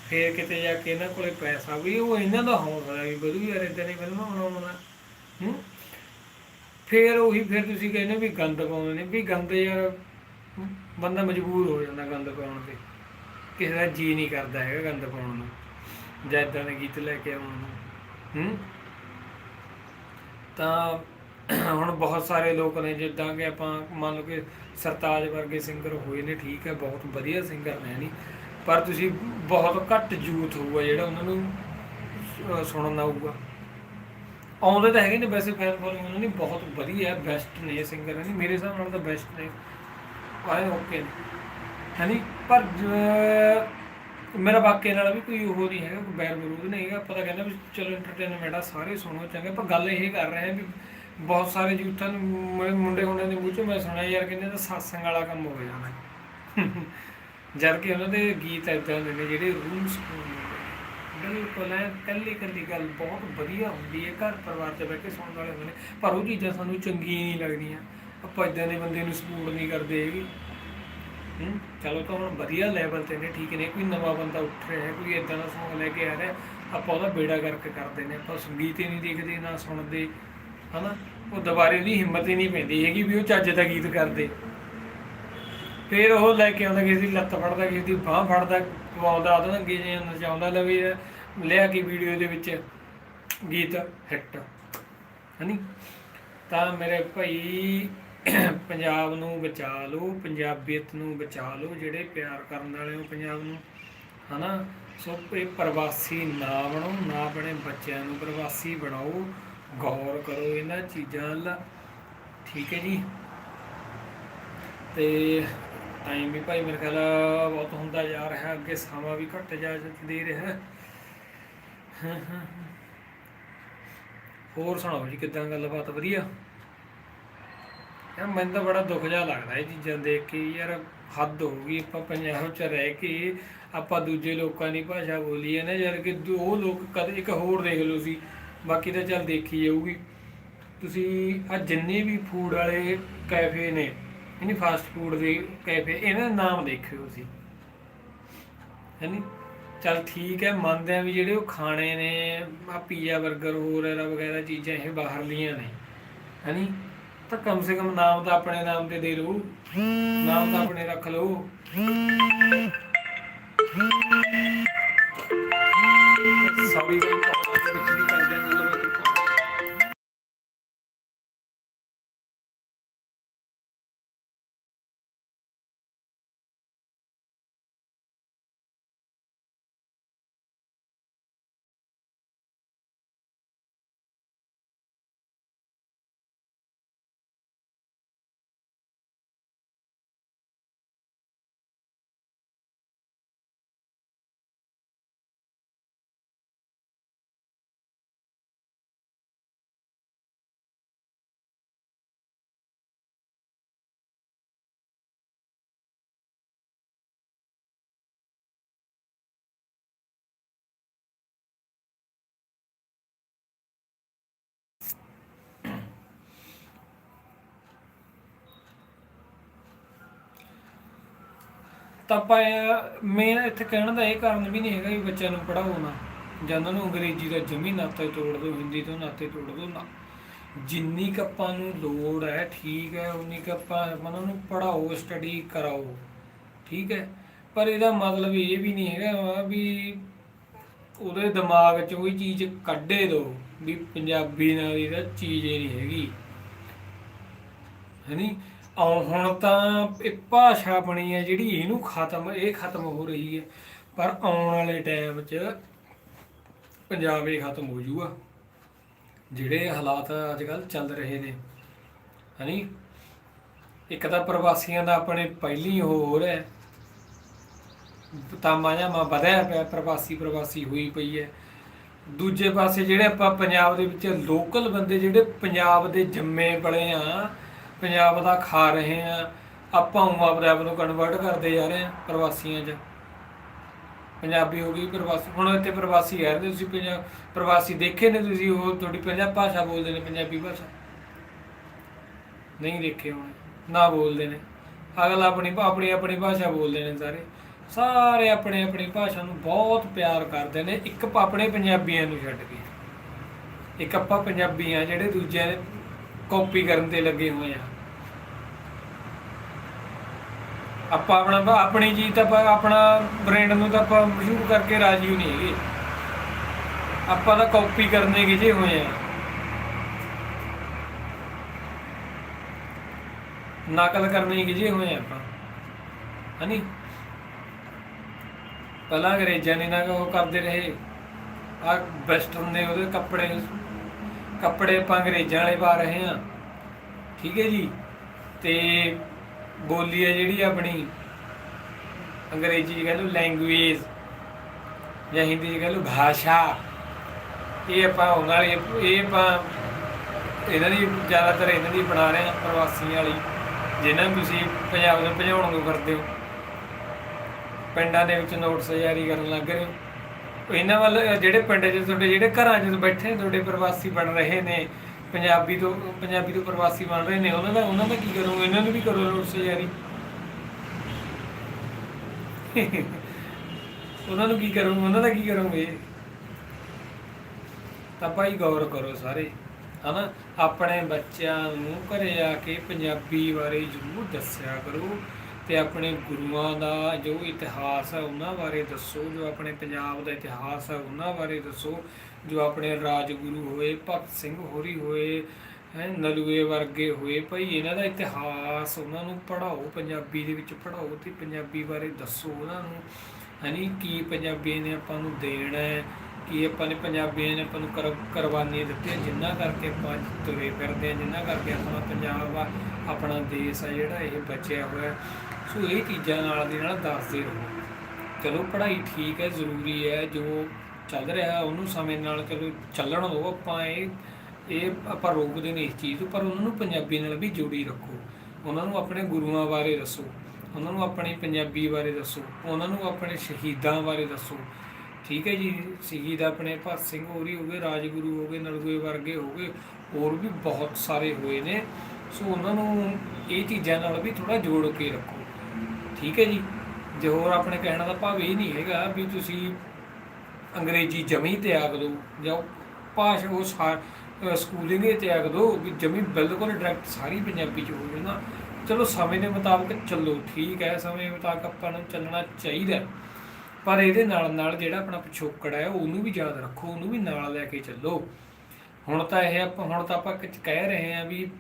ਫੇਰ ਕਿਤੇ ਜਾ ਕੇ ਇਹਨਾਂ ਕੋਲੇ ਪੈਸਾ ਵੀ, ਉਹ ਇਹਨਾਂ ਦਾ ਹੌਸਲਾ ਵੀ ਵਧੂ ਯਾਰ ਇਦਾਂ ਦੀ ਫਿਲਮਾਂ ਬਣਾਉਣ ਦਾ, ਹੂੰ? ਫੇਰ ਉਹੀ ਫਿਰ ਤੁਸੀਂ ਕਹਿੰਦੇ ਵੀ ਗੰਦ ਪਾਉਂਦੇ ਨੇ, ਵੀ ਗੰਦ ਯਾਰ ਬੰਦਾ ਮਜਬੂਰ ਹੋ ਜਾਂਦਾ ਗੰਦ ਪਾਉਣ ਤੇ। ਕਿਸੇ ਦਾ ਜੀ ਨਹੀਂ ਕਰਦਾ ਹੈਗਾ ਗੰਦ ਪਾਉਣ ਨੂੰ। ਜਾਂ ਏਦਾਂ ਦੇ ਗੀਤ ਲੈ ਕੇ ਆਉਣ ਨੂੰ। ਹੂੰ? ਤਾਂ ਹੁਣ ਬਹੁਤ ਸਾਰੇ ਲੋਕ ਨੇ ਜਿੱਦਾਂ ਕਿ ਆਪਾਂ ਮੰਨ ਲਓ ਕਿ ਸਰਤਾਜ ਵਰਗੇ ਸਿੰਗਰ ਹੋਏ ਨੇ, ਠੀਕ ਹੈ, ਬਹੁਤ ਵਧੀਆ ਸਿੰਗਰ ਨੇ ਨਹੀਂ ਪਰ ਤੁਸੀਂ ਬਹੁਤ ਘੱਟ ਯੂਥ ਹੋਊਗਾ ਜਿਹੜਾ ਉਹਨਾਂ ਨੂੰ ਸੁਣਨ ਆਊਗਾ। ਆਉਂਦੇ ਤਾਂ ਹੈਗੇ ਨੇ ਵੈਸੇ ਫੈਨ ਫੋਲੋਇੰਗ ਉਹਨਾਂ ਦੀ ਬਹੁਤ ਵਧੀਆ ਬੈਸਟ ਨੇ ਸਿੰਗਰ ਨੇ। ਮੇਰੇ ਹਿਸਾਬ ਨਾਲ ਤਾਂ ਬੈਸਟ ਨੇ। ਆਏ ਓਕੇ ਨੇ। ਹੈਨੀ? ਪਰ ਮੇਰਾ ਬਾਕੀ ਨਾਲ ਵੀ ਕੋਈ ਉਹ ਨਹੀਂ ਹੈਗਾ, ਕੋਈ ਬੈਰ ਬਰੂਦ ਨਹੀਂ ਹੈਗਾ। ਪਤਾ ਕਹਿੰਦਾ ਵੀ ਚਲੋ ਐਂਟਰਟੇਨਮੈਂਟ ਆ ਸਾਰੇ ਸੁਣੋ ਚੰਗੇ, ਪਰ ਗੱਲ ਇਹ ਕਰ ਰਹੇ ਆ ਵੀ ਬਹੁਤ ਸਾਰੇ ਯੂਥਾਂ ਨੂੰ ਮ- ਮੁੰਡੇ ਹੁੰਦੇ ਦੇ ਮੂੰਹ ਚੋਂ ਮੈਂ ਸੁਣਿਆ ਯਾਰ ਕਹਿੰਦੇ ਤਾਂ ਸਾਸੰਗ ਵਾਲਾ ਕੰਮ ਹੋ ਜਾਣਾ ਜਦ ਕਿ ਉਹਨਾਂ ਦੇ ਗੀਤ ਏਦਾਂ ਦੇ ਨੇ ਜਿਹੜੇ ਰੂਮ ਸਕੂਨ ਹੁੰਦੇ ਬਿਲਕੁਲ ਐ ਕੱਲੀ ਕੱਲੀ ਗੱਲ ਬਹੁਤ ਵਧੀਆ ਹੁੰਦੀ ਹੈ, ਘਰ ਪਰਿਵਾਰ 'ਚ ਬਹਿ ਕੇ ਸੁਣਨ ਵਾਲੇ ਹੁੰਦੇ ਨੇ, ਪਰ ਉਹ ਚੀਜ਼ਾਂ ਸਾਨੂੰ ਚੰਗੀਆਂ ਨਹੀਂ ਲੱਗਦੀਆਂ। ਆਪਾਂ ਇਦਾਂ ਦੇ ਬੰਦੇ ਨੂੰ ਸਪੋਰਟ ਨਹੀਂ ਕਰਦੇ ਹੈਗੇ। ਹੂੰ, ਚਲੋ ਤਾਂ ਹੁਣ ਵਧੀਆ ਲੈਵਲ ਤੇ ਨੇ, ਠੀਕ ਨੇ, ਕੋਈ ਨਵਾਂ ਬੰਦਾ ਉੱਠ ਰਿਹਾ ਹੈ, ਕੋਈ ਇਦਾਂ ਦਾ Song ਲੈ ਕੇ ਆ ਰਿਹਾ, ਆਪਾਂ ਉਹਦਾ ਬੇੜਾ ਕਰਕੇ ਕਰਦੇ ਨੇ, ਆਪਾਂ ਸੰਗੀਤ ਹੀ ਨਹੀਂ ਦੇਖਦੇ, ਨਾ ਸੁਣਦੇ, ਹਨਾ? ਉਹ ਦੁਬਾਰੇ ਉਹਦੀ ਹਿੰਮਤ ਹੀ ਨਹੀਂ ਪੈਂਦੀ ਹੈਗੀ ਵੀ ਉਹ ਚੱਜ ਦਾ ਗੀਤ ਕਰਦੇ। ਫਿਰ ਉਹ ਲੈ ਕੇ ਆਉਂਦਾ, ਕਿਸੇ ਦੀ ਲੱਤ ਫੜਦਾ, ਕਿਸੇ ਦੀ ਬਾਹ ਫੜਦਾ, ਗਵਾਉਂਦਾ ਉਹਦਾ ਅੱਗੇ ਜੇ ਨਚਾਉਂਦਾ ਲਵੇ, ਲਿਆ ਕੇ ਵੀਡੀਓ ਦੇ ਵਿੱਚ ਗੀਤ ਹਿੱਟ ਹਨੀ? ਤਾਂ ਮੇਰੇ ਭਾਈ ਪੰਜਾਬ ਨੂੰ ਬਚਾ ਲਓ, ਪੰਜਾਬੀਅਤ ਨੂੰ ਬਚਾ ਲਓ, ਜਿਹੜੇ ਪਿਆਰ ਕਰਨ ਵਾਲੇ ਹੋ ਪੰਜਾਬ ਨੂੰ, ਹਨਾ? ਸੋ ਇਹ ਪ੍ਰਵਾਸੀ ਨਾ ਬਣੋ, ਨਾ ਆਪਣੇ ਬੱਚਿਆਂ ਨੂੰ ਪ੍ਰਵਾਸੀ ਬਣਾਓ, ਗੌਰ ਕਰੋ ਇਹਨਾਂ ਚੀਜ਼ਾਂ ਵੱਲ, ਠੀਕ ਹੈ ਜੀ? ਤੇ ਟਾਈਮ ਵੀ ਭਾਈ ਮੇਰੇ ਖਿਆਲ ਬਹੁਤ ਹੁੰਦਾ ਜਾ ਰਿਹਾ, ਅੱਗੇ ਸਮਾਂ ਵੀ ਘਟ ਜਾ ਦੇ ਰਿਹਾ। ਹੋਰ ਸੁਣਾਓ ਜੀ, ਕਿਦਾਂ ਗੱਲਬਾਤ? ਵਧੀਆ? ਯਾਰ ਮੈਨੂੰ ਤਾਂ ਬੜਾ ਦੁੱਖ ਜਿਹਾ ਲੱਗਦਾ ਇਹ ਚੀਜ਼ਾਂ ਦੇਖ ਕੇ ਯਾਰ ਹੱਦ ਹੋ ਗਈ, ਆਪਾਂ ਪੰਜਾਬ 'ਚ ਰਹਿ ਕੇ ਆਪਾਂ ਦੂਜੇ ਲੋਕਾਂ ਦੀ ਭਾਸ਼ਾ ਬੋਲੀ ਹੈ ਨਾ ਯਾਰ ਕਿ ਦੋ- ਉਹ ਲੋਕ ਕਦੇ ਇੱਕ ਹੋਰ ਦੇਖ ਲਓ ਸੀ ਬਾਕੀ ਤਾਂ ਚੱਲ ਦੇਖੀ ਜਾਊਗੀ। ਤੁਸੀਂ ਆ ਜਿੰਨੇ ਵੀ ਫੂਡ ਵਾਲੇ ਕੈਫੇ ਨੇ ਇਹਨੀ ਫਾਸਟ ਫੂਡ ਦੇ ਕੈਫੇ, ਇਹਨਾਂ ਦਾ ਨਾਮ ਦੇਖਿਓ ਤੁਸੀਂ। ਹੈਨੀ ਚੱਲ ਠੀਕ ਹੈ, ਮੰਨਦੇ ਆ ਵੀ ਜਿਹੜੇ ਉਹ ਖਾਣੇ ਨੇ ਆ ਪੀਜ਼ਾ 버ਗਰ ਹੋਰ ਐਰਾ ਵਗੈਰਾ ਚੀਜ਼ਾਂ ਇਹ ਬਾਹਰਲੀਆਂ ਨੇ। ਹੈਨੀ ਤਾਂ ਕਮ ਸੇ ਕਮ ਨਾਮ ਤਾਂ ਆਪਣੇ ਨਾਮ ਤੇ ਦੇ ਲਓ। ਨਾਮ ਤਾਂ ਆਪਣੇ ਰੱਖ ਲਓ। ਸੌਰੀ ਤਾਂ ਆਪਾਂ ਮੈਂ ਇੱਥੇ ਕਹਿਣ ਦਾ ਇਹ ਕਾਰਨ ਵੀ ਨਹੀਂ ਹੈਗਾ ਵੀ ਬੱਚਿਆਂ ਨੂੰ ਪੜਾਓ ਨਾ। ਜਾਂ ਉਹਨਾਂ ਨੂੰ ਅੰਗਰੇਜ਼ੀ ਦਾ ਜਮੀ ਨਾਤੇ ਤੋੜ ਦਿਓ ਹਿੰਦੀ ਤੋਂ ਨਾਤੇ ਤੋੜ ਦਿਓ ਨਾ। ਜਿੰਨੀ ਕੁ ਆਪਾਂ ਨੂੰ ਲੋੜ ਹੈ, ਠੀਕ ਹੈ, ਉਨੀ ਕੁ ਆਪਾਂ ਉਹਨਾਂ ਨੂੰ ਪੜਾਓ ਸਟੱਡੀ ਕਰਾਓ। ਠੀਕ ਹੈ? ਪਰ ਇਹਦਾ ਮਤਲਬ ਇਹ ਵੀ ਨਹੀਂ ਹੈਗਾ ਵੀ ਉਹਦੇ ਦਿਮਾਗ 'ਚ ਕੋਈ ਚੀਜ਼ ਕੱਢੇ ਦੋ ਵੀ ਪੰਜਾਬੀ ਨਾਲ ਇਹਦਾ ਚੀਜ਼ ਇਹ ਨਹੀਂ ਹੈਗੀ। ਹੈਨੀ ਆਉ ਹੁਣ ਤਾਂ ਇਹ ਭਾਸ਼ਾ ਬਣੀ ਹੈ ਜਿਹੜੀ ਇਹਨੂੰ ਖਤਮ, ਇਹ ਖਤਮ ਹੋ ਰਹੀ ਹੈ। ਪਰ ਆਉਣ ਵਾਲੇ ਟਾਈਮ 'ਚ ਪੰਜਾਬ ਇਹ ਖਤਮ ਹੋ ਜੂਗਾ। ਜਿਹੜੇ ਹਾਲਾਤ ਅੱਜ ਕੱਲ ਚੱਲ ਰਹੇ ਨੇ, ਹੈਨੀ? ਇੱਕ ਤਾਂ ਪ੍ਰਵਾਸੀਆਂ ਦਾ ਆਪਣੇ ਪਹਿਲੀ ਉਹ ਹੋ। ਰਿਹਾ ਤਾਂ ਮਾਇਆ ਮਾ ਵਧਿਆ ਪਿਆ, ਪ੍ਰਵਾਸੀ ਪ੍ਰਵਾਸੀ ਹੋਈ ਪਈ ਹੈ। ਦੂਜੇ ਪਾਸੇ ਜਿਹੜੇ ਆਪਾਂ ਪੰਜਾਬ ਦੇ ਵਿੱਚ ਲੋਕਲ ਬੰਦੇ ਜਿਹੜੇ ਪੰਜਾਬ ਦੇ ਜੰਮੇ ਪਲੇ ਆ ਪੰਜਾਬ ਦਾ ਖਾ ਰਹੇ ਆ ਆਪਾਂ ਉਹ ਆਪਣੇ ਆਪ ਨੂੰ ਕਨਵਰਟ ਕਰਦੇ ਜਾ ਰਹੇ ਆ ਪ੍ਰਵਾਸੀਆਂ 'ਚ। ਪੰਜਾਬੀ ਹੋ ਗਈ ਪ੍ਰਵਾਸੀ, ਹੁਣ ਇੱਥੇ ਪ੍ਰਵਾਸੀ ਹੈ ਰਹੇ ਤੁਸੀਂ ਪੰਜਾਬ ਪ੍ਰਵਾਸੀ ਦੇਖੇ ਨੇ ਤੁਸੀਂ ਉਹ ਤੁਹਾਡੀ ਪੰਜਾਬ ਭਾਸ਼ਾ ਬੋਲਦੇ ਨੇ ਪੰਜਾਬੀ ਭਾਸ਼ਾ? ਨਹੀਂ ਦੇਖੇ ਹੁਣ, ਨਾ ਬੋਲਦੇ ਨੇ। ਅਗਲਾ ਆਪਣੀ ਆਪਣੀ ਆਪਣੀ ਭਾਸ਼ਾ ਬੋਲਦੇ ਨੇ ਸਾਰੇ। ਸਾਰੇ ਆਪਣੇ ਆਪਣੀ ਭਾਸ਼ਾ ਨੂੰ ਬਹੁਤ ਪਿਆਰ ਕਰਦੇ ਨੇ। ਇੱਕ ਆਪਣੇ ਪੰਜਾਬੀਆਂ ਨੂੰ ਛੱਡ ਕੇ। ਇੱਕ ਆਪਾਂ ਪੰਜਾਬੀ ਆ ਜਿਹੜੇ ਦੂਜਿਆਂ ਨੇ ਕਾਪੀ ਕਰਨ ਤੇ ਲੱਗੇ ਹੋਏ ਆ। ਆਪਾਂ ਆਪਣਾ ਆਪਣੀ ਚੀਜ਼ ਤਾਂ ਆਪਣਾ ਬ੍ਰਾਂਡ ਨੂੰ ਤਾਂ ਆਪਾਂ ਮਸ਼ਹੂਰ ਕਰਕੇ ਰਾਜੀ ਨਹੀਂ ਹੈਗੇ। ਆਪਾਂ ਤਾਂ ਕਾਪੀ ਕਰਨੇ ਗਿਜੇ ਹੋਏ ਆ। ਨਕਲ ਕਰਨੇ ਗਿਜੇ ਹੋਏ ਆਪਾਂ। ਹਨੀ? ਪਹਿਲਾਂ ਅੰਗਰੇਜ਼ਾਂ ਨੇ ਨਾ ਉਹ ਕਰਦੇ ਰਹੇ। ਆ ਵੈਸਟਰਨ ਦੇ ਉਹਦੇ ਕੱਪੜੇ ਕੱਪੜੇ ਆਪਾਂ ਅੰਗਰੇਜ਼ਾਂ ਵਾਲੇ ਪਾ ਰਹੇ ਆ ਠੀਕ ਹੈ ਜੀ? ਤੇ ਬੋਲੀ ਹੈ ਜਿਹੜੀ ਆਪਣੀ ਅੰਗਰੇਜ਼ੀ ਚ ਕਹ ਲਓ ਲੈਂਗੁਏਜ ਜਾਂ ਹਿੰਦੀ ਚ ਕਹ ਲਓ ਭਾਸ਼ਾ। ਇਹ ਆਪਾਂ ਉਹਨਾਂ ਵਾਲੀ, ਇਹ ਆਪਾਂ ਇਹਨਾਂ ਦੀ ਜ਼ਿਆਦਾਤਰ ਇਹਨਾਂ ਦੀ ਬਣਾ ਰਹੇ ਆ ਪ੍ਰਵਾਸੀਆਂ ਵਾਲੀ। ਜਿਹਨਾਂ ਨੂੰ ਤੁਸੀਂ ਪੰਜਾਬ ਨੂੰ ਭਜਾਉਣ ਨੂੰ ਕਰਦੇ ਹੋ। ਪਿੰਡਾਂ ਦੇ ਵਿੱਚ ਨੋਟਸ ਜਾਰੀ ਕਰਨ ਲੱਗ ਰਹੇ ਹੋ। ਇਹਨਾਂ ਵੱਲ ਜਿਹੜੇ ਪਿੰਡ 'ਚ ਤੁਹਾਡੇ, ਜਿਹੜੇ ਘਰਾਂ 'ਚ ਬੈਠੇ ਨੇ, ਤੁਹਾਡੇ ਪ੍ਰਵਾਸੀ ਬਣ ਰਹੇ ਨੇ, ਪੰਜਾਬੀ ਤੋਂ ਪੰਜਾਬੀ ਤੋਂ ਪ੍ਰਵਾਸੀ ਬਣ ਰਹੇ ਨੇ, ਉਹਨਾਂ ਦਾ ਉਹਨਾਂ ਦਾ ਕੀ ਕਰੋਗੇ? ਇਹਨਾਂ ਨੂੰ ਵੀ ਕਰੋ ਨੋਟਸ ਜਾਰੀ। ਉਹਨਾਂ ਨੂੰ ਕੀ ਕਰੋਗੇ? ਉਹਨਾਂ ਦਾ ਕੀ ਕਰੋਗੇ? ਤਾਂ ਭਾਈ ਗੌਰ ਕਰੋ ਸਾਰੇ, ਹਨਾ? ਆਪਣੇ ਬੱਚਿਆਂ ਨੂੰ ਘਰੇ ਆ ਕੇ ਪੰਜਾਬੀ ਬਾਰੇ ਜ਼ਰੂਰ ਦੱਸਿਆ ਕਰੋ। ਤੇ ਆਪਣੇ ਗੁਰੂਆਂ ਦਾ ਜੋ ਇਤਿਹਾਸ ਹੈ ਉਹਨਾਂ ਬਾਰੇ ਦੱਸੋ, ਜੋ ਆਪਣੇ ਪੰਜਾਬ ਦਾ ਇਤਿਹਾਸ ਹੈ ਉਹਨਾਂ ਬਾਰੇ ਦੱਸੋ, ਜੋ ਆਪਣੇ ਰਾਜਗੁਰੂ ਹੋਏ, ਭਗਤ ਸਿੰਘ ਹੋਰੀ ਹੋਏ, ਹੈ, ਨਲੂਏ ਵਰਗੇ ਹੋਏ, ਭਾਈ ਇਹਨਾਂ ਦਾ ਇਤਿਹਾਸ ਉਹਨਾਂ ਨੂੰ ਪੜ੍ਹਾਓ, ਪੰਜਾਬੀ ਦੇ ਵਿੱਚ ਪੜ੍ਹਾਓ ਤੇ ਪੰਜਾਬੀ ਬਾਰੇ ਦੱਸੋ ਉਹਨਾਂ ਨੂੰ, ਹਨੀ, ਕੀ ਪੰਜਾਬੀ ਨੇ ਆਪਾਂ ਨੂੰ ਦੇਣਾ ਹੈ, ਕੀ ਆਪਾਂ ਨੇ ਪੰਜਾਬੀਆਂ ਨੇ ਆਪਾਂ ਨੂੰ ਕਰ, ਕੁਰਬਾਨੀਆਂ ਦਿੱਤੀਆਂ, ਜਿੰਨਾ ਕਰਕੇ ਆਪਾਂ ਤੁਰੇ ਫਿਰਦੇ ਆ ਜਿੰਨਾ ਕਰਕੇ ਆਪਣਾ ਪੰਜਾਬ ਆ, ਆਪਣਾ ਦੇਸ਼ ਆ ਜਿਹੜਾ ਇਹ ਬਚਿਆ ਹੋਇਆ ਸੋ ਇਹ ਚੀਜ਼ਾਂ ਨਾਲ ਦੀ ਨਾਲ ਦੱਸਦੇ ਰਹੋ। ਚਲੋ, ਪੜ੍ਹਾਈ ਠੀਕ ਹੈ, ਜ਼ਰੂਰੀ ਹੈ, ਜੋ ਚੱਲ ਰਿਹਾ ਉਹਨੂੰ ਸਮੇਂ ਨਾਲ ਚਲੋ ਚੱਲਣ ਦਿਓ, ਆਪਾਂ ਇਹ ਇਹ ਆਪਾਂ ਰੋਕਦੇ ਨਹੀਂ ਇਸ ਚੀਜ਼ ਨੂੰ, ਪਰ ਉਹਨਾਂ ਨੂੰ ਪੰਜਾਬੀ ਨਾਲ ਵੀ ਜੋੜੀ ਰੱਖੋ। ਉਹਨਾਂ ਨੂੰ ਆਪਣੇ ਗੁਰੂਆਂ ਬਾਰੇ ਦੱਸੋ, ਉਹਨਾਂ ਨੂੰ ਆਪਣੇ ਪੰਜਾਬੀ ਬਾਰੇ ਦੱਸੋ, ਉਹਨਾਂ ਨੂੰ ਆਪਣੇ ਸ਼ਹੀਦਾਂ ਬਾਰੇ ਦੱਸੋ। ਠੀਕ ਹੈ ਜੀ, ਸ਼ਹੀਦ ਆਪਣੇ ਭਗਤ ਸਿੰਘ ਹੋਰੀ ਹੋ ਗਏ, ਰਾਜਗੁਰੂ ਹੋ ਗਏ ਨਲਗੋਏ ਵਰਗੇ ਹੋ ਗਏ, ਹੋਰ ਵੀ ਬਹੁਤ ਸਾਰੇ ਹੋਏ ਨੇ। ਸੋ ਉਹਨਾਂ ਨੂੰ ਇਹ ਚੀਜ਼ਾਂ ਨਾਲ ਵੀ ਥੋੜਾ ਜੋੜ ਕੇ ਰੱਖੋ। ਠੀਕ ਹੈ ਜੀ। ਜੇ ਹੋਰ ਆਪਣੇ ਕਹਿਣ ਦਾ ਭਾਵ ਇਹ ਨਹੀਂ ਹੈਗਾ ਵੀ ਤੁਸੀਂ ਅੰਗਰੇਜ਼ੀ ਜਮੀ ਤਿਆਗ ਦਿਓ ਜਾਂ ਭਾਸ਼ਾ ਉਹ ਸਾ- ਸਕੂਲਿੰਗ ਹੀ ਤਿਆਗ ਦਿਓ ਵੀ ਜਮੀ ਬਿਲਕੁਲ ਡਾਇਰੈਕਟ ਸਾਰੀ ਪੰਜਾਬੀ ਚ ਹੋ ਜਾਏ ਚਲੋ ਸਮੇਂ ਦੇ ਮੁਤਾਬਕ ਚੱਲੋ, ਠੀਕ ਹੈ। ਸਮੇਂ ਮੁਤਾਬਕ ਆਪਾਂ ਨੂੰ ਚੱਲਣਾ ਚਾਹੀਦਾ। ਪਰ ਇਹਦੇ ਨਾਲ ਨਾਲ ਜਿਹੜਾ ਆਪਣਾ ਪਿਛੋਕੜ ਹੈ, ਉਹਨੂੰ ਵੀ ਯਾਦ ਰੱਖੋ, ਉਹਨੂੰ ਵੀ ਨਾਲ ਲੈ ਕੇ ਚੱਲੋ। ਹੁਣ ਤਾਂ ਇਹ ਆਪਾਂ, ਹੁਣ ਤਾਂ ਆਪਾਂ ਕਹਿ ਰਹੇ ਹਾਂ ਵੀ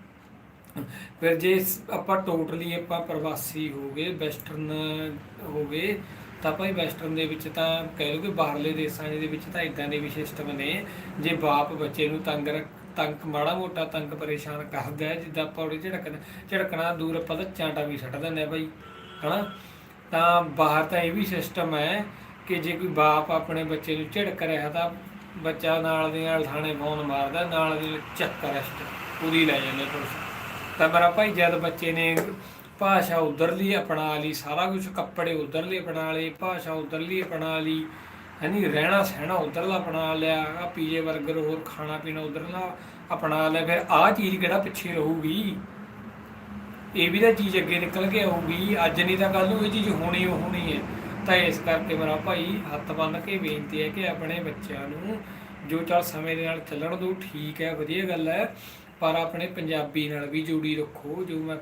ਫਿਰ ਜੇ ਆਪਾਂ ਟੋਟਲੀ ਆਪਾਂ ਪ੍ਰਵਾਸੀ ਹੋ ਗਏ ਵੈਸਟਰਨ ਹੋ ਗਏ, ਤਾਂ ਭਾਈ ਵੈਸਟਰਨ ਦੇ ਵਿੱਚ ਤਾਂ ਕਹਿ ਲਓ ਕਿ ਬਾਹਰਲੇ ਦੇਸ਼ਾਂ ਦੇ ਵਿੱਚ ਤਾਂ ਇਦਾਂ ਦੇ ਵੀ ਸਿਸਟਮ ਨੇ, ਜੇ ਬਾਪ ਬੱਚੇ ਨੂੰ ਤੰਗ ਰੱਖ, ਤੰਗ ਮਾੜਾ ਮੋਟਾ ਤੰਗ ਪਰੇਸ਼ਾਨ ਕਰਦਾ ਹੈ, ਜਿੱਦਾਂ ਆਪਾਂ ਉਹਦੇ ਝੜਕਣਾ ਝੜਕਣਾ ਦੂਰ ਆਪਾਂ ਤਾਂ ਚਾਂਟਾ ਵੀ ਛੱਡ ਦਿੰਦੇ ਆ ਭਾਈ, ਹਨਾ? ਤਾਂ ਬਾਹਰ ਤਾਂ ਇਹ ਵੀ ਸਿਸਟਮ ਹੈ ਕਿ ਜੇ ਕੋਈ ਬਾਪ ਆਪਣੇ ਬੱਚੇ ਨੂੰ ਝਿੜਕ ਰਿਹਾ ਤਾਂ ਬੱਚਾ ਨਾਲ ਦੀ ਨਾਲ ਥਾਣੇ ਫੋਨ ਮਾਰਦਾ, ਨਾਲ ਦੀ ਨਾਲ ਚੱਕ ਅਰੈਸਟ ਪੂਰੀ ਲੈ ਜਾਂਦੇ ਪੁਲਿਸ। ਤਾਂ ਮੇਰਾ ਭਾਈ ਜਦ ਬੱਚੇ ਨੇ ਭਾਸ਼ਾ ਉਧਰਲੀ ਅਪਣਾ ਲਈ, ਸਾਰਾ ਕੁਝ ਕੱਪੜੇ ਉਧਰਲੇ ਅਪਣਾ ਲਏ, ਭਾਸ਼ਾ ਉਧਰਲੀ ਅਪਣਾ ਲਈ, ਹੈਨੀ, ਰਹਿਣਾ ਸਹਿਣਾ ਉਧਰਲਾ ਅਪਣਾ ਲਿਆ ਆ ਪੀਜੇ 버ਗਰ ਹੋਰ ਖਾਣਾ ਪੀਣਾ ਉਧਰਲਾ ਅਪਣਾ ਲਿਆ, ਫਿਰ ਆਹ ਚੀਜ਼ ਕਿਹੜਾ ਪਿੱਛੇ ਰਹੂਗੀ? ਇਹ ਵੀ ਤਾਂ ਚੀਜ਼ ਅੱਗੇ ਨਿਕਲ ਕੇ ਆਊਗੀ, ਅੱਜ ਨਹੀਂ ਤਾਂ ਕੱਲ ਨੂੰ ਇਹ ਚੀਜ਼ ਹੋਣੀ ਉਹ ਹੋਣੀ ਹੈ। ਤਾਂ ਇਸ ਕਰਕੇ ਮੇਰਾ ਭਾਈ ਹੱਥ ਬੰਨ੍ਹ ਕੇ ਬੇਨਤੀ ਹੈ ਕਿ ਆਪਣੇ ਬੱਚਿਆਂ ਨੂੰ ਜੋ ਚੱਲ ਸਮੇਂ ਦੇ ਨਾਲ ਚੱਲਣ ਦੋ, ਠੀਕ ਹੈ, ਵਧੀਆ ਗੱਲ ਹੈ। ਪਰ ਆਪਣੇ ਪੰਜਾਬੀ ਨਾਲ ਵੀ ਜੁੜੀ ਰੱਖੋ, ਜੋ ਮੈਂ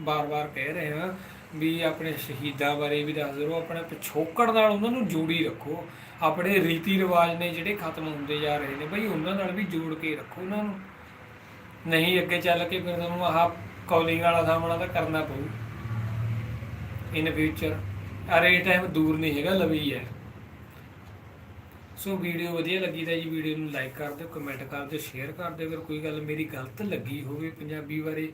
ਬਾਰ-ਬਾਰ ਕਹਿ ਰਿਹਾ, ਵੀ ਆਪਣੇ ਸ਼ਹੀਦਾਂ ਬਾਰੇ ਵੀ ਦੱਸ ਦਿਓ, ਆਪਣੇ ਪਿਛੋਕੜ ਨਾਲ ਉਹਨਾਂ ਨੂੰ ਜੋੜੀ ਰੱਖੋ। ਆਪਣੇ ਰੀਤੀ ਰਿਵਾਜ ਨੇ ਜਿਹੜੇ ਖਤਮ ਹੁੰਦੇ ਜਾ ਰਹੇ ਨੇ, ਬਈ ਉਹਨਾਂ ਨਾਲ ਵੀ ਜੋੜ ਕੇ ਰੱਖੋ ਉਹਨਾਂ ਨੂੰ। ਨਹੀਂ ਅੱਗੇ ਚੱਲ ਕੇ ਫਿਰ ਤੁਹਾਨੂੰ ਆਹ ਕਾਲਿੰਗ ਵਾਲਾ ਸਾਹਮਣਾ ਤਾਂ ਕਰਨਾ ਪਊ। ਇਨ ਫਿਊਚਰ ਅਰੇ ਇਹ ਟਾਈਮ ਦੂਰ ਨਹੀਂ ਹੈਗਾ, ਲਵੀ ਹੈ। ਸੋ ਵੀਡੀਓ ਵਧੀਆ ਲੱਗੀ ਤਾਂ ਜੀ ਵੀਡੀਓ ਨੂੰ ਲਾਈਕ ਕਰ ਦਿਓ ਕਮੈਂਟ ਕਰ ਦਿਓ ਸ਼ੇਅਰ ਕਰ ਦਿਓ। ਅਗਰ ਕੋਈ ਗੱਲ ਮੇਰੀ ਗਲਤ ਲੱਗੀ ਹੋਵੇ ਪੰਜਾਬੀ ਬਾਰੇ,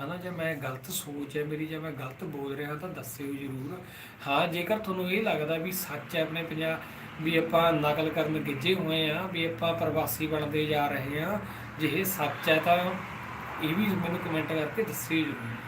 ਹਨਾ, ਜੇ ਮੈਂ ਗਲਤ ਸੋਚ ਹੈ ਮੇਰੀ, ਜੇ ਮੈਂ ਗਲਤ ਬੋਲ ਰਿਹਾ ਤਾਂ ਦੱਸਿਓ ਜਰੂਰ। ਹਾਂ, ਜੇਕਰ ਤੁਹਾਨੂੰ ਇਹ ਲੱਗਦਾ ਵੀ ਸੱਚ ਹੈ ਆਪਣੇ ਪੰਜਾਬ, ਵੀ ਆਪਾਂ ਨਕਲ ਕਰਨ ਗਿੱਜੇ ਹੋਏ ਆ ਵੀ ਆਪਾਂ ਪ੍ਰਵਾਸੀ ਬਣਦੇ ਜਾ ਰਹੇ ਆ ਜੇ ਇਹ ਸੱਚ ਹੈ ਤਾਂ ਇਹ ਵੀ ਮੈਨੂੰ ਕਮੈਂਟ ਕਰਕੇ ਦੱਸਿਓ ਜਰੂਰ।